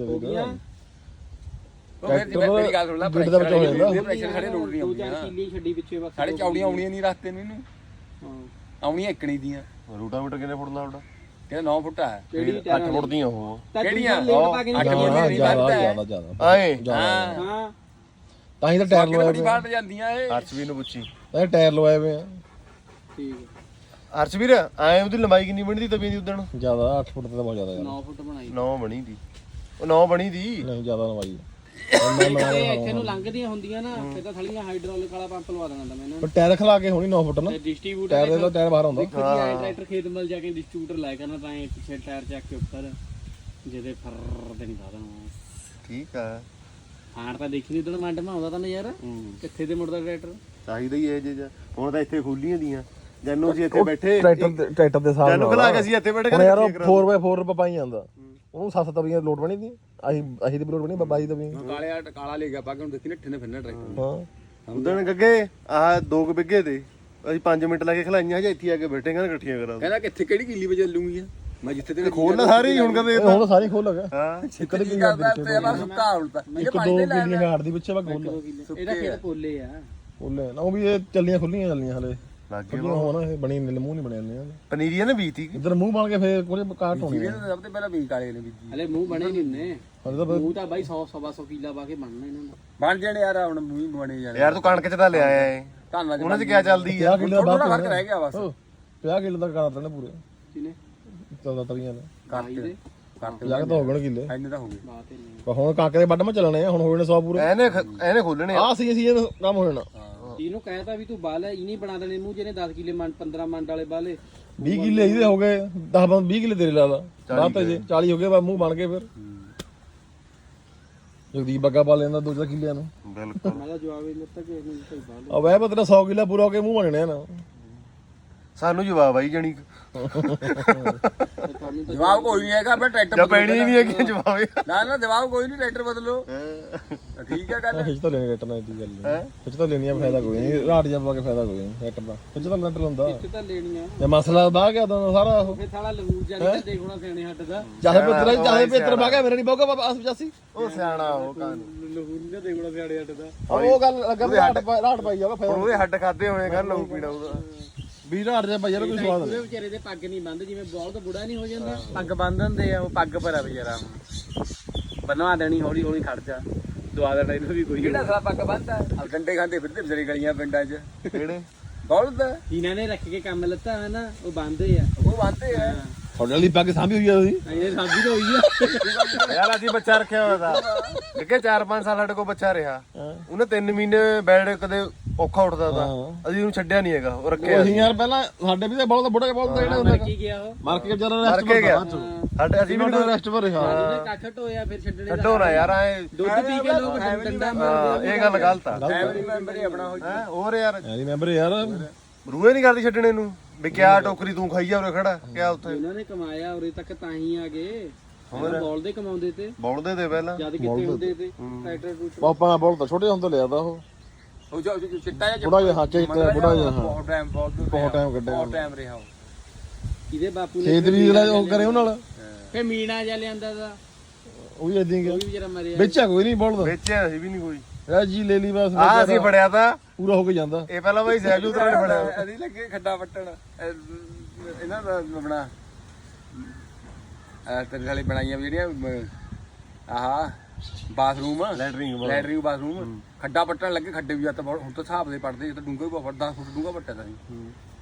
ਤਾਂ ਜਿਵੇਂ ਮੇਰੀ ਗੱਲ ਸੁਣ ਲੈ ਹੋ। ਪ੍ਰੈਸ਼ਰ ਖੜੇ ਲੋਡ ਨਹੀਂ ਦੋ ਆਉਂਦੀਆਂ ਚਾਰ ਕਿੱਲੇ ਛੱਡੀ ਪਿੱਛੇ ਬਸ। ਸਾਡੇ ਚੌੜੀਆਂ ਆਉਣੀਆਂ ਨਹੀਂ ਰਸਤੇ ਨੂੰ ਇਹਨੂੰ। ਹਾਂ। ਆਉਣੀਆਂ ਇੱਕਣੀ ਦੀਆਂ। ਰੂਟਾਮੀਟਰ ਕਿੰਨੇ ਫੁੱਟ ਦਾ ਤੁਹਾਡਾ? ਕਹਿੰਦਾ 9 ਫੁੱਟ ਆ? ਕਿਹੜੀ 8 ਫੁੱਟ ਦੀਆਂ ਉਹ। ਕਿਹੜੀਆਂ? ਦੂਜਾ ਲਿੰਕ ਪਾ ਕੇ ਨਹੀਂ ਅੱਠ। ਫੁੱਟ ਹਾਂ ਨਹੀਂ ਜ਼ਿਆਦਾ ਹੈ। ਜ਼ਿਆਦਾ ਜ਼ਿਆਦਾ ਆਏ? ਹਾਂ ਹਾਂ। ਤਾਂ ਹੀ ਤਾਂ ਟਾਇਰ ਲਵਾਏ ਬੜੀ ਫਾਟ ਜਾਂਦੀਆਂ ਏ ਅਰਸ਼ਵੀਰ ਨੂੰ ਪੁੱਛੀ। ਤਾਂ ਹੀ ਟਾਇਰ ਲਵਾਏ ਵੇ ਆ। ਠੀਕ ਹੈ। ਅਰਸ਼ਵੀਰ ਐ ਉਹਦੀ ਲੰਬਾਈ ਕਿੰਨੀ ਬਣਦੀ ਤਵੀਂ ਦੀ ਉਦਣ? ਜ਼ਿਆਦਾ 8 ਫੁੱਟ ਤੇ ਤਾਂ ਬਹੁਤ ਜ਼ਿਆਦਾ ਯਾਰ। 9 ਫੁੱਟ ਬਣਾਈ। 9 ਬਣੀ ਦੀ। ਉਹ 9 ਬਣੀ ਦੀ? ਨਹੀਂ ਜ਼ਿਆਦਾ ਲਵਾਈ ਇਹ ਇੱਥੇ ਨੂੰ ਲੰਘਦੀਆਂ ਹੁੰਦੀਆਂ ਨਾ ਫਿਰ ਤਾਂ ਥਲੀਆਂ ਹਾਈਡ੍ਰੋਲਿਕ ਵਾਲਾ ਪੰਪ ਲਵਾ ਦੇਣਾ ਤਾਂ ਮੈਂ ਨਾ ਪਰ ਟਾਇਰ ਖਲਾ ਕੇ ਹੋਣੀ 9 ਫੁੱਟ ਨਾ। ਤੇ ਡਿਸਟ੍ਰੀਬਿਊਟਰ ਟਾਇਰ ਦੇ ਤਾਂ ਟਾਇਰ ਬਾਹਰ ਆਉਂਦਾ। ਦੇਖੋ ਜੀ ਟਰੈਕਟਰ ਖੇਤ ਮਿਲ ਜਾ ਕੇ ਡਿਸਟ੍ਰੀਬਿਊਟਰ ਲੈ ਕਰਨਾ ਤਾਂ ਐ ਪਿੱਛੇ ਟਾਇਰ ਚੱਕ ਕੇ ਉੱਪਰ ਜਿਹਦੇ ਫਰ ਦੇ ਨਹੀਂ ਪਾਦਣਾ ਠੀਕ ਆ। ਆਣ ਤਾਂ ਦੇਖੀ ਨਹੀਂ ਉਦੋਂ ਮੰਡ ਮਾ ਆਉਂਦਾ ਤਾਂ ਯਾਰ ਕਿੱਥੇ ਦੇ ਮੁੜਦਾ ਟਰੈਕਟਰ? ਚਾਹੀਦਾ ਹੀ ਇਹ ਜੇ ਹੁਣ ਤਾਂ ਇੱਥੇ ਖੁੱਲੀਆਂ ਦੀਆਂ। ਜੈਨੂੰ ਅਸੀਂ ਇੱਥੇ ਬੈਠੇ। ਟਰੈਕਟਰ ਦੇ ਟਰੈਕਟਰ ਦੇ ਸਾਹਮਣੇ ਜੈਨੂੰ ਖਲਾ ਕੇ ਅਸੀਂ ਇੱਥੇ ਬੈਠੇ ਹੁਣ ਯਾਰ ਉਹ ਕਰਾਂਗੇ 4x4 ਰੁਪਏ ਪਾਈ ਜਾਂਦਾ। ਉਹਨੂੰ 7 ਤਵੀਆਂ ਲੋਡ ਬਣੀ ਦੀ ਅਸੀਂ ਅਸੀਂ ਦੀ ਲੋਡ ਬਣੀ ਬਾਈ ਤਵੀਆਂ ਕਾਲੇ ਆ ਕਾਲਾ ਲੈ ਗਿਆ ਪਾ ਕੇ ਹੁਣ ਦੇਖੀ ਨੱਠੇ ਨੇ ਫਿਰਨਾ ਟਰੈਕਟਰ ਹਾਂ। ਉਦਣ ਗੱਗੇ ਆਹ ਦੋ ਕੁ ਬਿੱਗੇ ਤੇ ਅਸੀਂ 5 ਮਿੰਟ ਲਾ ਕੇ ਖਲਾਈਆਂ ਹਜੇ ਇੱਥੇ ਆ ਕੇ ਬੈਠੇ ਕਹਿੰਦੇ ਇਕੱਠੀਆਂ ਕਰਾ ਕਹਿੰਦਾ ਕਿੱਥੇ ਕਿਹੜੀ ਕਿੱਲੀ ਵਜੇ ਲੂੰਗੀ ਮੈਂ ਜਿੱਥੇ ਤੇ ਖੋਲ ਨਾ ਸਾਰੇ ਹੀ ਹੁਣ ਕਹਿੰਦੇ ਇਹ ਹੁਣ ਸਾਰੀ ਖੋਲ ਲਗਾ ਹਾਂ। ਇੱਕ ਦੀ ਕਰਦਾ ਤੇ ਬਸ ਸੁੱਕਾ ਉਲਟਾ ਮੈਂ ਇੱਕ ਦੋ ਕਿੰਨੀਆਂ ਘਾਟ ਦੀ ਪਿੱਛੇ ਵਾ ਖੋਲ ਇਹਦਾ ਖੇਤ ਪੋਲੇ ਆ? ਖੋਲੇ ਨਾ ਉਹ ਵੀ ਇਹ ਚੱਲੀਆਂ ਖੁੱਲੀਆਂ ਚੱਲੀਆਂ ਹਲੇ। ਲੱਗੇ ਖੁੱਲੀਆਂ ਹੋਣ ਇਹ ਬਣੀ ਨੀਲ ਮੂੰਹ ਨਹੀਂ ਬਣਿਆ ਨੇ ਪਨੀਰੀ ਆ ਨਾ ਬੀਤੀ ਇੱਧਰ ਮੂੰਹ ਬਣ ਕੇ ਫੇਰ ਕੋਲੇ ਕਾਟ ਹੋਣੀ ਇਹ ਤਾਂ ਸਭ ਤੋਂ ਪਹਿਲਾਂ ਵੀ ਕਾਲੇ ਨੇ ਬੀਜੀ। ਹਲੇ ਮੂੰਹ ਬਣੇ ਨਹੀਂ ਤਾਂ ਮੂੰਹ ਤਾਂ ਬਾਈ 100 ਸਵਾ 100 ਕਿੱਲਾ ਪਾ ਕੇ ਬਣਨਾ ਇਹਨਾਂ ਦਾ ਬਣ ਜਾਣੇ ਯਾਰ ਹੁਣ ਮੂੰਹ ਬਣੇ ਜਾਣੇ ਯਾਰ ਤੂੰ ਕਣਕ ਚ ਤਾਂ ਲਿਆ ਆਇਆ ਏ। ਧੰਨਵਾਦ ਉਹਨਾਂ ਚ ਕਿਆ ਚੱਲਦੀ ਆ? 50 ਕਿਲੋ ਦਾ ਥੋੜਾ ਫ਼ਰਕ ਰਹਿ ਗਿਆ ਬਸ। 50 ਕਿਲੋ ਦਾ ਕਰਾ ਨੇ ਪੂਰੇ। ਕਿਨੇ? ਚੱਲਦਾ ਤਵੀਆਂ ਨੇ ਬਾਈ ਦੇ। ਕਰਤੇ 50 ਤਾਂ ਹੋ ਗਏ ਕਿੱਲੇ। ਇੰਨੇ ਤਾਂ ਹੋ ਗਏ। ਬਾਤ ਨਹੀਂ। ਪਰ ਹੁਣ ਕਾਕੇ ਦੇ ਵੱਡ ਮੈਂ ਚੱਲਣੇ ਆ ਹੁਣ ਹੋ ਜਾਣੇ 100 ਪੂਰੇ। ਐਨੇ ਐਨੇ ਖੋਲਣੇ ਆ। ਆ ਸੀ ਸੀ ਇਹ ਕੰਮ ਹੋ ਜਾਣਾ। ਇਹਨੂੰ ਕਹਿਤਾ ਵੀ ਤੂੰ ਬਾਲ ਹੈ ਇਹ ਨਹੀਂ ਬਣਾ ਦੇਣੇ ਮੂੰਹ ਜਿਹਨੇ 10 ਕਿਲੇ ਮੰਡ 15 ਮੰਡ ਵਾਲੇ ਬਾਲੇ। 20 ਕਿੱਲੇ ਇਹਦੇ ਹੋ ਗਏ 10 20 ਕਿੱਲੇ ਤੇਰੇ ਲਾ ਲਾ। ਬਾਤ ਹੈ ਜੀ 40 ਹੋ ਗਏ ਬਾ ਮੂੰਹ ਬਣ ਗਏ ਫਿਰ। ਜਗਦੀਪ ਬੱਗਾ ਪਾ ਲੈਂਦਾ ਦੋ ਚਾਰ ਕਿੱਲਿਆਂ ਨੂੰ। ਬਿਲਕੁਲ। ਮੈਂ ਤਾਂ ਜਵਾਬ ਹੀ ਦਿੱਤਾ ਕਿ ਇਹਨੂੰ ਕੋਈ ਬਾਲ। ਆ ਵੈ ਪਤਰਾ 100 ਕਿੱਲਾ ਪੂਰਾ ਹੋ ਕੇ ਮੂੰਹ ਬਣਨੇ ਆ ਨਾ। ਸਾਨੂੰ ਜਵਾਬ ਆਈ ਜਣੀ। ਜਵਾਬ ਕੋਈ ਨਹੀਂ ਹੈਗਾ ਫਿਰ ਟਰੈਕਟਰ ਜਾਂ ਪੈਣੀ ਹੀ ਨਹੀਂ ਹੈਗੀ ਜਵਾਬ। ਇਹ। ਨਾ ਨਾ ਜਵਾਬ ਕੋਈ ਨਹੀਂ ਟਰੈਕਟਰ ਬਦਲੋ। ਠੀਕ ਹੈ ਗੱਲ। ਖਿੱਚ ਤਾਂ ਲੈਣੀ ਰੇਟ ਨਾਲ ਦੀ ਗੱਲ। ਹੈ? ਖਿੱਚ ਤਾਂ ਲੈਣੀ ਆ ਫਾਇਦਾ ਕੋਈ ਨਹੀਂ। ਰਾਟ ਜਾ ਪਾ ਕੇ ਫਾਇਦਾ ਕੋਈ ਨਹੀਂ ਰੇਟ ਦਾ। ਖਿੱਚ ਤਾਂ ਲੈਂਟਰ ਹੁੰਦਾ। ਇੱਥੇ ਤਾਂ ਲੈਣੀਆਂ ਤੇ ਮਸਲਾ ਬਾਹ ਗਿਆ ਤਾਂ ਸਾਰਾ ਉਹ। ਫੇ ਸਾਲਾ ਲਹੂਰ ਜਾਨੀ ਤੇ ਦੇਖਣਾ ਸਿਆਣੇ ਹੱਟ ਦਾ। ਚਾਹੇ ਪੁੱਤਰਾ ਚਾਹੇ ਪੇਤਰ ਬਾਹ ਗਿਆ ਮੇਰੇ ਨਹੀਂ ਬਾਊਗਾ ਬਾਬਾ 85 ਉਹ ਸਿਆਣਾ ਉਹ ਕਾਨ ਲਹੂਰ ਨਹੀਂ ਦੇਖਣਾ ਸਿਆਣੇ ਹੱਟ ਦਾ। ਉਹ ਗੱਲ ਅਗਰ ਰਾਟ ਪਾ- ਰਾਟ ਪਾਈ ਜਾਵਾ ਹੁਣ ਫਾਇਦਾ ਉਹਦੇ ਹੱਡ ਖਾਦੇ ਹੋਏ ਕਰ ਲਊ ਪੀੜਾ ਉਹਦਾ। ਵੀ ਰਾਟ ਜਾ ਪਾਈ ਯਾਰ ਕੋਈ ਸਵਾਦ ਉਹਦੇ ਵਿਚਾਰੇ ਦੇ ਪੱਗ ਨਹੀਂ ਬੰਦ ਜਿਵੇਂ ਬਹੁਤ ਬੁੜਾ ਨਹੀਂ ਹੋ ਜਾਂਦਾ। ਪੱਗ ਬੰਨ ਦਿੰਦੇ ਆ ਉਹ ਪੱਗ ਭਰਾ ਵਿਚਾਰਾ। ਬਣਵਾ ਦੇਣੀ ਹੌਲੀ ਹੌਲੀ ਖੜ ਜਾ। ਦਵਾ ਦੇਣਾ ਇਹਨੂੰ ਵੀ ਕੋਈ ਕਿਹੜਾ ਸਾਲਾ ਪੱਗ ਬੰਦਾ ਆ ਡੰਡੇ ਖਾਂਦੇ ਫਿਰਦੇ ਵਿਚਾਰੇ ਗਲੀਆਂ ਪਿੰਡਾਂ 'ਚ। ਕਿਹੜੇ? ਬੌਲਦ। ਇਹਨਾਂ ਨੇ ਰੱਖ ਕੇ ਕੰਮ ਲੱਤਾ ਹੈ ਨਾ ਉਹ ਬੰਦੇ ਆ। ਉਹ ਬੰਦੇ ਆ। ਤੁਹਾਡੇ ਵਾਲੀ ਪੱਗ ਸਾਂਭੀ ਹੋਈ ਆ ਤੁਸੀਂ? ਇਹਨੇ ਸਾਡੀ ਤਾਂ ਹੋਈ ਆ। ਯਾਰ ਅਸੀਂ ਬੱਚਾ ਰੱਖਿਆ ਹੋਇਆ ਦਾ ਅੱਗੇ 4-5 ਸਾਲ ਸਾਡੇ ਕੋਲ ਬੱਚਾ ਰਿਹਾ। ਉਹਨੇ 3 ਮਹੀਨੇ ਬੈਡ ਕਦੇ ਔਖਾ ਉੱਠਦਾ ਦਾ ਅਸੀਂ ਉਹਨੂੰ ਛੱਡਿਆ ਨਹੀਂ ਹੈਗਾ ਉਹ ਰੱਖਿਆ ਅਸੀਂ ਯਾਰ ਪਹਿਲਾਂ ਸਾਡੇ ਵੀ ਤਾਂ ਬਹੁਤ ਬੁੜਾ ਬਹੁਤ ਜਿਹੜੇ ਹੁੰਦੇ ਕੀ ਗਿਆ ਉਹ। ਮਾਰ ਕੇ ਜਰਾ ਮਰ ਰੈਸਟ ਕੇ ਗਿਆ। ਸਾਡੇ ਅਸੀਂ ਵੀ ਰੈਸਟ ਪਰ ਰਿਹਾ ਕੱਖ ਢੋਇਆ ਫਿਰ ਛੱਡਣੇ ਦਾ ਛੱਡੋ ਨਾ ਯਾਰ ਐ ਦੁੱਧ ਪੀ ਕੇ ਲੋਕ ਡੰਡਾ ਮਾਰਦੇ ਇਹ ਗੱਲ ਗਲਤ ਆ। ਫੈਮਿਲੀ ਮੈਂਬਰ ਹੀ ਆਪਣਾ ਹੋ ਹੈ ਹੋਰ ਯਾਰ। ਯਾਰੀ ਮੈਂਬਰ ਯਾਰ। ਰੂਏ ਨਹੀਂ ਕਰਦੀ ਛੱਡਣੇ ਨੂੰ ਵੀ ਕਿਆ ਟੋਕਰੀ ਤੂੰ ਖਾਈ ਜਾ ਉਰੇ ਖੜਾ ਕਿਆ ਉੱਥੇ। ਇਹਨਾਂ ਨੇ ਕਮਾਇਆ ਉਰੇ ਤੱਕ ਤਾਂ ਹੀ ਆ ਗਏ। ਹੋਰ? ਬੋਲ ਦੇ ਕਮਾਉਂਦੇ ਤੇ। ਬੋਲਦੇ ਤੇ ਪਹਿਲਾਂ। ਜਦ ਕਿਤੇ ਹੁੰਦੇ ਤੇ ਟਰੈਕਟਰ ਪਾਪਾ ਬੋਲ ਤਾਂ ਛੋਟੇ ਹੁੰਦੇ ਲਿਆ ਤਾ ਉਹ। ਉਹ ਜੋ ਜੋ ਚਿੱਟਾ ਜਿਹਾ ਬੁੜਾ ਜਿਹਾ, ਹਾਂ, ਚਿੱਟਾ ਬੁੜਾ ਜਿਹਾ, ਹਾਂ। ਬਹੁਤ ਟਾਈਮ ਬਹੁਤ ਬਹੁਤ time ਕੱਢਿਆ ਬਹੁਤ ਟਾਈਮ ਰਿਹਾ ਉਹ। ਇਹਦੇ ਬਾਪੂ ਨੇ ਖੇਤ ਵੀ ਜਿਹੜਾ ਉਹ ਕਰੇ ਉਹਨਾਂ ਨਾਲ। ਫੇ ਮੀਣਾ ਜਾ ਲਿਆਂਦਾ ਦਾ ਉਹ ਵੀ ਇਦਾਂ ਹੀ ਉਹ ਗਿਆ। ਵੀ ਵਿਚਾਰਾ ਮਰਿਆ। ਵੇਚਿਆ ਕੋਈ ਨਹੀਂ ਬੋਲਦਾ। ਵੇਚਿਆ ਅਸੀਂ ਵੀ ਨਹੀਂ ਕੋਈ। ਰਾਜੀ ਲੈ ਲਈ ਬਸ ਆ ਅਸੀਂ ਫੜਿਆ ਤਾਂ। ਪੂਰਾ ਹੋ ਕੇ ਜਾਂਦਾ। ਇਹ ਪਹਿਲਾਂ ਬਈ ਸਹਿਜੂ ਉਤਰਾ ਨੇ ਫੜਿਆ। ਅਸੀਂ ਲੱਗੇ ਖੱਡਾ ਪੱਟਣ ਇਹ ਇਹਨਾਂ ਦਾ ਬਣਾ ਆ ਤੇਰੇ ਵਾਲੇ ਬਣਾਈਆਂ ਵੀ ਜਿਹੜੀਆਂ ਮ, ਆਹ ਬਾਥਰੂਮ ਲੈਟਰਿੰਗ ਲੈਟਰਿੰਗ ਬਾਥਰੂਮ ਖੱਡਾ ਪੱਟਣ ਲੱਗੇ ਖੱਡੇ ਵੀ ਜੱਤ ਹੁਣ ਤਾਂ ਹਿਸਾਬ ਦੇ ਪੜਦੇ ਜੇ ਤਾਂ ਡੂੰਗਾ ਵੀ ਬਹੁਤ 10 ਫੁੱਟ ਡੂੰਗਾ ਪੱਟਿਆ ਤਾਂ ਸੀ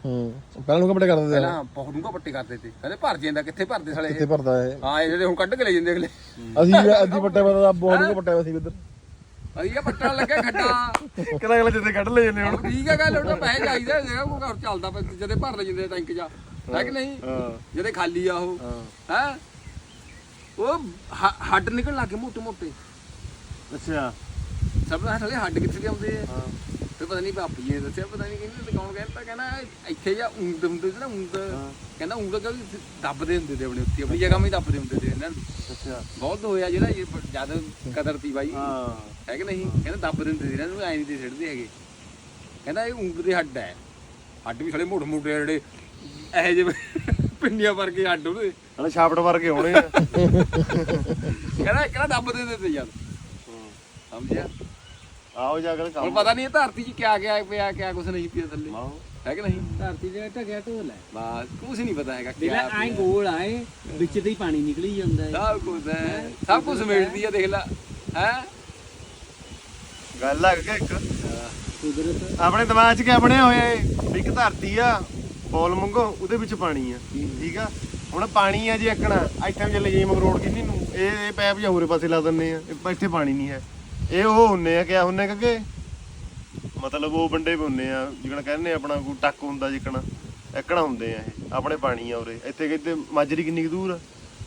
ਹੂੰ ਪਹਿਲਾਂ ਨੂੰ ਕੱਪੜੇ ਕਰਦੇ ਤੇ ਪਹਿਲਾਂ ਬਹੁਤ ਡੂੰਗਾ ਪੱਟੇ ਕਰਦੇ ਤੇ ਕਹਿੰਦੇ ਭਰ ਜਾਂਦਾ ਕਿੱਥੇ ਭਰਦੇ ਸਾਲੇ ਕਿੱਥੇ ਭਰਦਾ ਇਹ? ਹਾਂ ਇਹ ਜਿਹੜੇ ਹੁਣ ਕੱਢ ਕੇ ਲੈ ਜਾਂਦੇ ਅਗਲੇ। ਅਸੀਂ ਅੱਧੀ ਪੱਟੇ ਪਤਾ ਬਹੁਤ ਨੂੰ ਪੱਟਿਆ ਸੀ ਇੱਧਰ। ਅਸੀਂ ਇਹ ਪੱਟਣ ਲੱਗੇ ਖੱਡਾ। ਕਿਹੜਾ ਅਗਲਾ ਜਿੱਦੇ ਕੱਢ ਲੈ ਜੰਨੇ ਹੁਣ। ਹੁਣ ਠੀਕ ਹੈ ਗੱਲ ਉਹਦਾ ਪੈਸੇ ਚਾਹੀਦਾ ਜਿਹੜਾ ਕੋਈ ਘਰ ਚੱਲਦਾ ਜਦੇ ਭਰ ਲੈ ਜਾਂਦੇ ਟੈਂਕ ਜਾ ਹੈ ਕਿ ਨਹੀਂ? ਹਾਂ ਜਦੇ ਖਾਲੀ ਆ ਉਹ। ਹੈ। ਉਹ ਹ- ਹੱਡ ਨਿਕਲਣ ਲੱਗੇ ਮੋਟੇ ਮੋਟੇ ਅੱਛਾ। ਸਭ ਦਾ ਥਲੇ ਹੱਡ ਕਿੱਥੇ ਦੇ ਆਉਂਦੇ ਆ ਤੇ ਪਤਾ ਨਹੀਂ ਜੀ ਨੇ ਦੱਸਿਆ ਪਤਾ ਨਹੀਂ ਕਹਿੰਦੇ ਤੇ ਕੌਣ ਕਹਿੰਦਾ ਕਹਿੰਦਾ ਇੱਥੇ ਜਾਂ ਉਂਦ ਹੁੰਦੇ ਸੀ ਨਾ ਉਂਦ ਕਹਿੰਦਾ ਉਂਦ ਕਦੀ ਦੱਬਦੇ ਹੁੰਦੇ ਤੇ ਆਪਣੇ ਉੱਤੇ ਆਪਣੀ ਜਗ੍ਹਾ ਮੈਂ ਦੱਬਦੇ ਹੁੰਦੇ ਤੇ ਇਹਨਾਂ ਨੂੰ। ਅੱਛਾ। ਬਹੁਤ ਹੋਇਆ ਜਿਹੜਾ ਇਹ ਜਦ ਕਦਰ ਤੀ ਬਾਈ। ਹਾਂ। ਹੈ ਕਿ ਨਹੀਂ? ਕਹਿੰਦਾ ਦੱਬਦੇ ਹੁੰਦੇ ਸੀ ਇਹਨਾਂ ਨੂੰ ਐਂ ਨਹੀਂ ਤੇ ਸਿੱਟਦੇ ਹੈਗੇ। ਕਹਿੰਦਾ ਇਹ ਉਂਦ ਦੇ ਹੱਡ ਹੈ। ਹੱਡ ਵੀ ਖੜੇ ਮੋਟੇ ਮੋਟੇ ਜਿਹੜੇ ਇਹੋ ਜਿਹੇ ਪਿੰਡੀਆਂ ਵਰਗੇ ਹੱਡ ਉਹਦੇ। ਹਲੇ ਛਾਪਟ ਵਰਗੇ ਹੋਣੇ ਆ। ਕਹਿੰਦਾ ਕਿਹੜਾ ਦੱਬਦੇ ਹੁੰਦੇ ਤੇ ਯਾਰ। ਸਮਝਿਆ? ਆਓ ਜਾ ਕੇ ਹੁਣ ਕੰਮ ਪਤਾ ਨਹੀਂ ਇਹ ਧਰਤੀ 'ਚ ਕਿਆ ਕਿਆ ਪਿਆ ਕਿਆ ਕੁਛ ਨਹੀਂ ਪਿਆ ਥੱਲੇ। ਆਓ ਹੈ ਕਿ ਨਹੀਂ? ਧਰਤੀ ਦੇ ਢਕਿਆ ਢੋਲ ਹੈ। ਬਸ ਕੁਛ ਨਹੀਂ ਪਤਾ ਹੈਗਾ ਦੇਖ ਲੈ ਕਿਆ ਐਂ ਗੋਲ ਆਏ ਵਿੱਚ ਤੇ ਹੀ ਪਾਣੀ ਨਿਕਲੀ ਜਾਂਦਾ ਹੈ। ਸਭ ਕੁਝ ਹੈ ਸਭ ਕੁਝ ਸਮੇਟਦੀ ਆ ਦੇਖ ਲੈ। ਹੈ? ਗੱਲ ਆ ਕਿ ਇੱਕ। ਕੁਦਰਤ। ਆਪਣੇ ਦਿਮਾਗ 'ਚ ਕਿਆ ਬਣਿਆ ਹੋਇਆ ਏ ਵੀ ਇੱਕ ਧਰਤੀ ਆ ਬੋਲ ਮੰਗੋ ਉਹਦੇ ਵਿੱਚ ਪਾਣੀ ਆ। ਠੀਕ ਆ? ਹੁਣ ਪਾਣੀ ਆ ਜੇ ਅੱਕਣਾ ਇੱਥੇ ਚੱਲੇ ਜੀ ਮਗਰੋੜ ਕਿੰਨੀ ਨੂੰ। ਇਹ ਇਹ ਪੈਪ ਜਾਂ ਹੋਰੇ ਪਾਸੇ ਲਾ ਦਿੰਨੇ ਆ। ਇਹ ਇੱਥੇ ਪਾਣੀ ਨਹੀਂ ਹੈ। ਇਹ ਉਹ ਹੁੰਨੇ ਆ ਕਿਆ ਹੁੰਨੇ ਕੱਗੇ? ਮਤਲਬ ਉਹ ਬੰਡੇ ਵੀ ਹੁੰਨੇ ਆ ਜਿਕਣ ਕਹਿੰਦੇ ਆ ਆਪਣਾ ਕੋਈ ਟੱਕ ਹੁੰਦਾ ਜਿਕਣ ਇੱਕਣਾ ਹੁੰਦੇ ਆ ਇਹ ਆਪਣੇ ਪਾਣੀ ਆ ਉਰੇ। ਇੱਥੇ ਕਿਤੇ ਮਾਜਰੀ ਕਿੰਨੀ ਕੁ ਦੂਰ ਆ?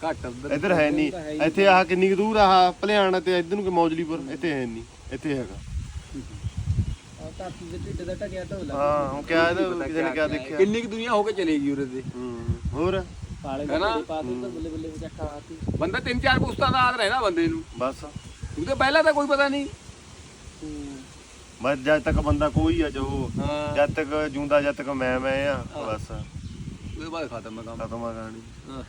ਘੱਟ ਉਧਰ। ਇੱਧਰ ਹੈ ਨਹੀਂ ਇੱਥੇ ਆਹ ਕਿੰਨੀ ਕੁ ਦੂਰ ਆ ਆਹ ਭਲਿਆਣ ਤੇ ਇੱਧਰ ਨੂੰ ਕਿ ਮੌਜਲੀਪੁਰ? ਇੱਥੇ ਹੈ ਨਹੀਂ ਇੱਥੇ ਹੈਗਾ। ਆ ਧਰਤੀ ਦੇ ਢਿੱਡ ਦਾ ਢਕਿਆ ਢੋਲ ਹੈ ਹਾਂ ਹੁਣ ਕਿਆ ਇਹਦਾ ਕਿਸੇ ਨੇ ਕਿਆ ਦੇਖਿਆ? ਕਿੰਨੀ ਕੁ ਦੁਨੀਆ ਹੋ ਕੇ ਚਲੇਗੀ ਉਰੇ ਤੇ। ਹੂੰ ਹੋਰ? ਕਾਲੇ ਹੈ ਨਾ? ਬੱਲੇ ਪਾ ਦਿੱਤਾ ਬੱਲੇ ਬੱਲੇ ਚੱਕਾ ਆਤੀ ਬੰਦਾ ਤਿੰਨ ਚਾਰ ਪੁਸਤਾਂ ਦਾ ਆਦ ਰਹਿਣਾ ਬੰਦੇ ਨੂੰ। ਬਸ। ਉਹਦੇ ਪਹਿਲਾਂ ਤਾਂ ਕੋਈ ਪਤਾ ਨਹੀਂ। ਬਸ ਜਦ ਤੱਕ ਬੰਦਾ ਕੋਈ ਆ ਜੋ ਹਾਂ। ਜਦ ਤੱਕ ਜੂੰਦਾ ਜਦ ਤੱਕ ਮੈਂ ਮੈਂ ਆ ਬਸ। ਉਹਦੇ ਬਾਅਦ ਖਤਮ ਹੈ ਕੰਮ। ਖਤਮ ਆ ਕਹਾਣੀ। ਹਾਂ।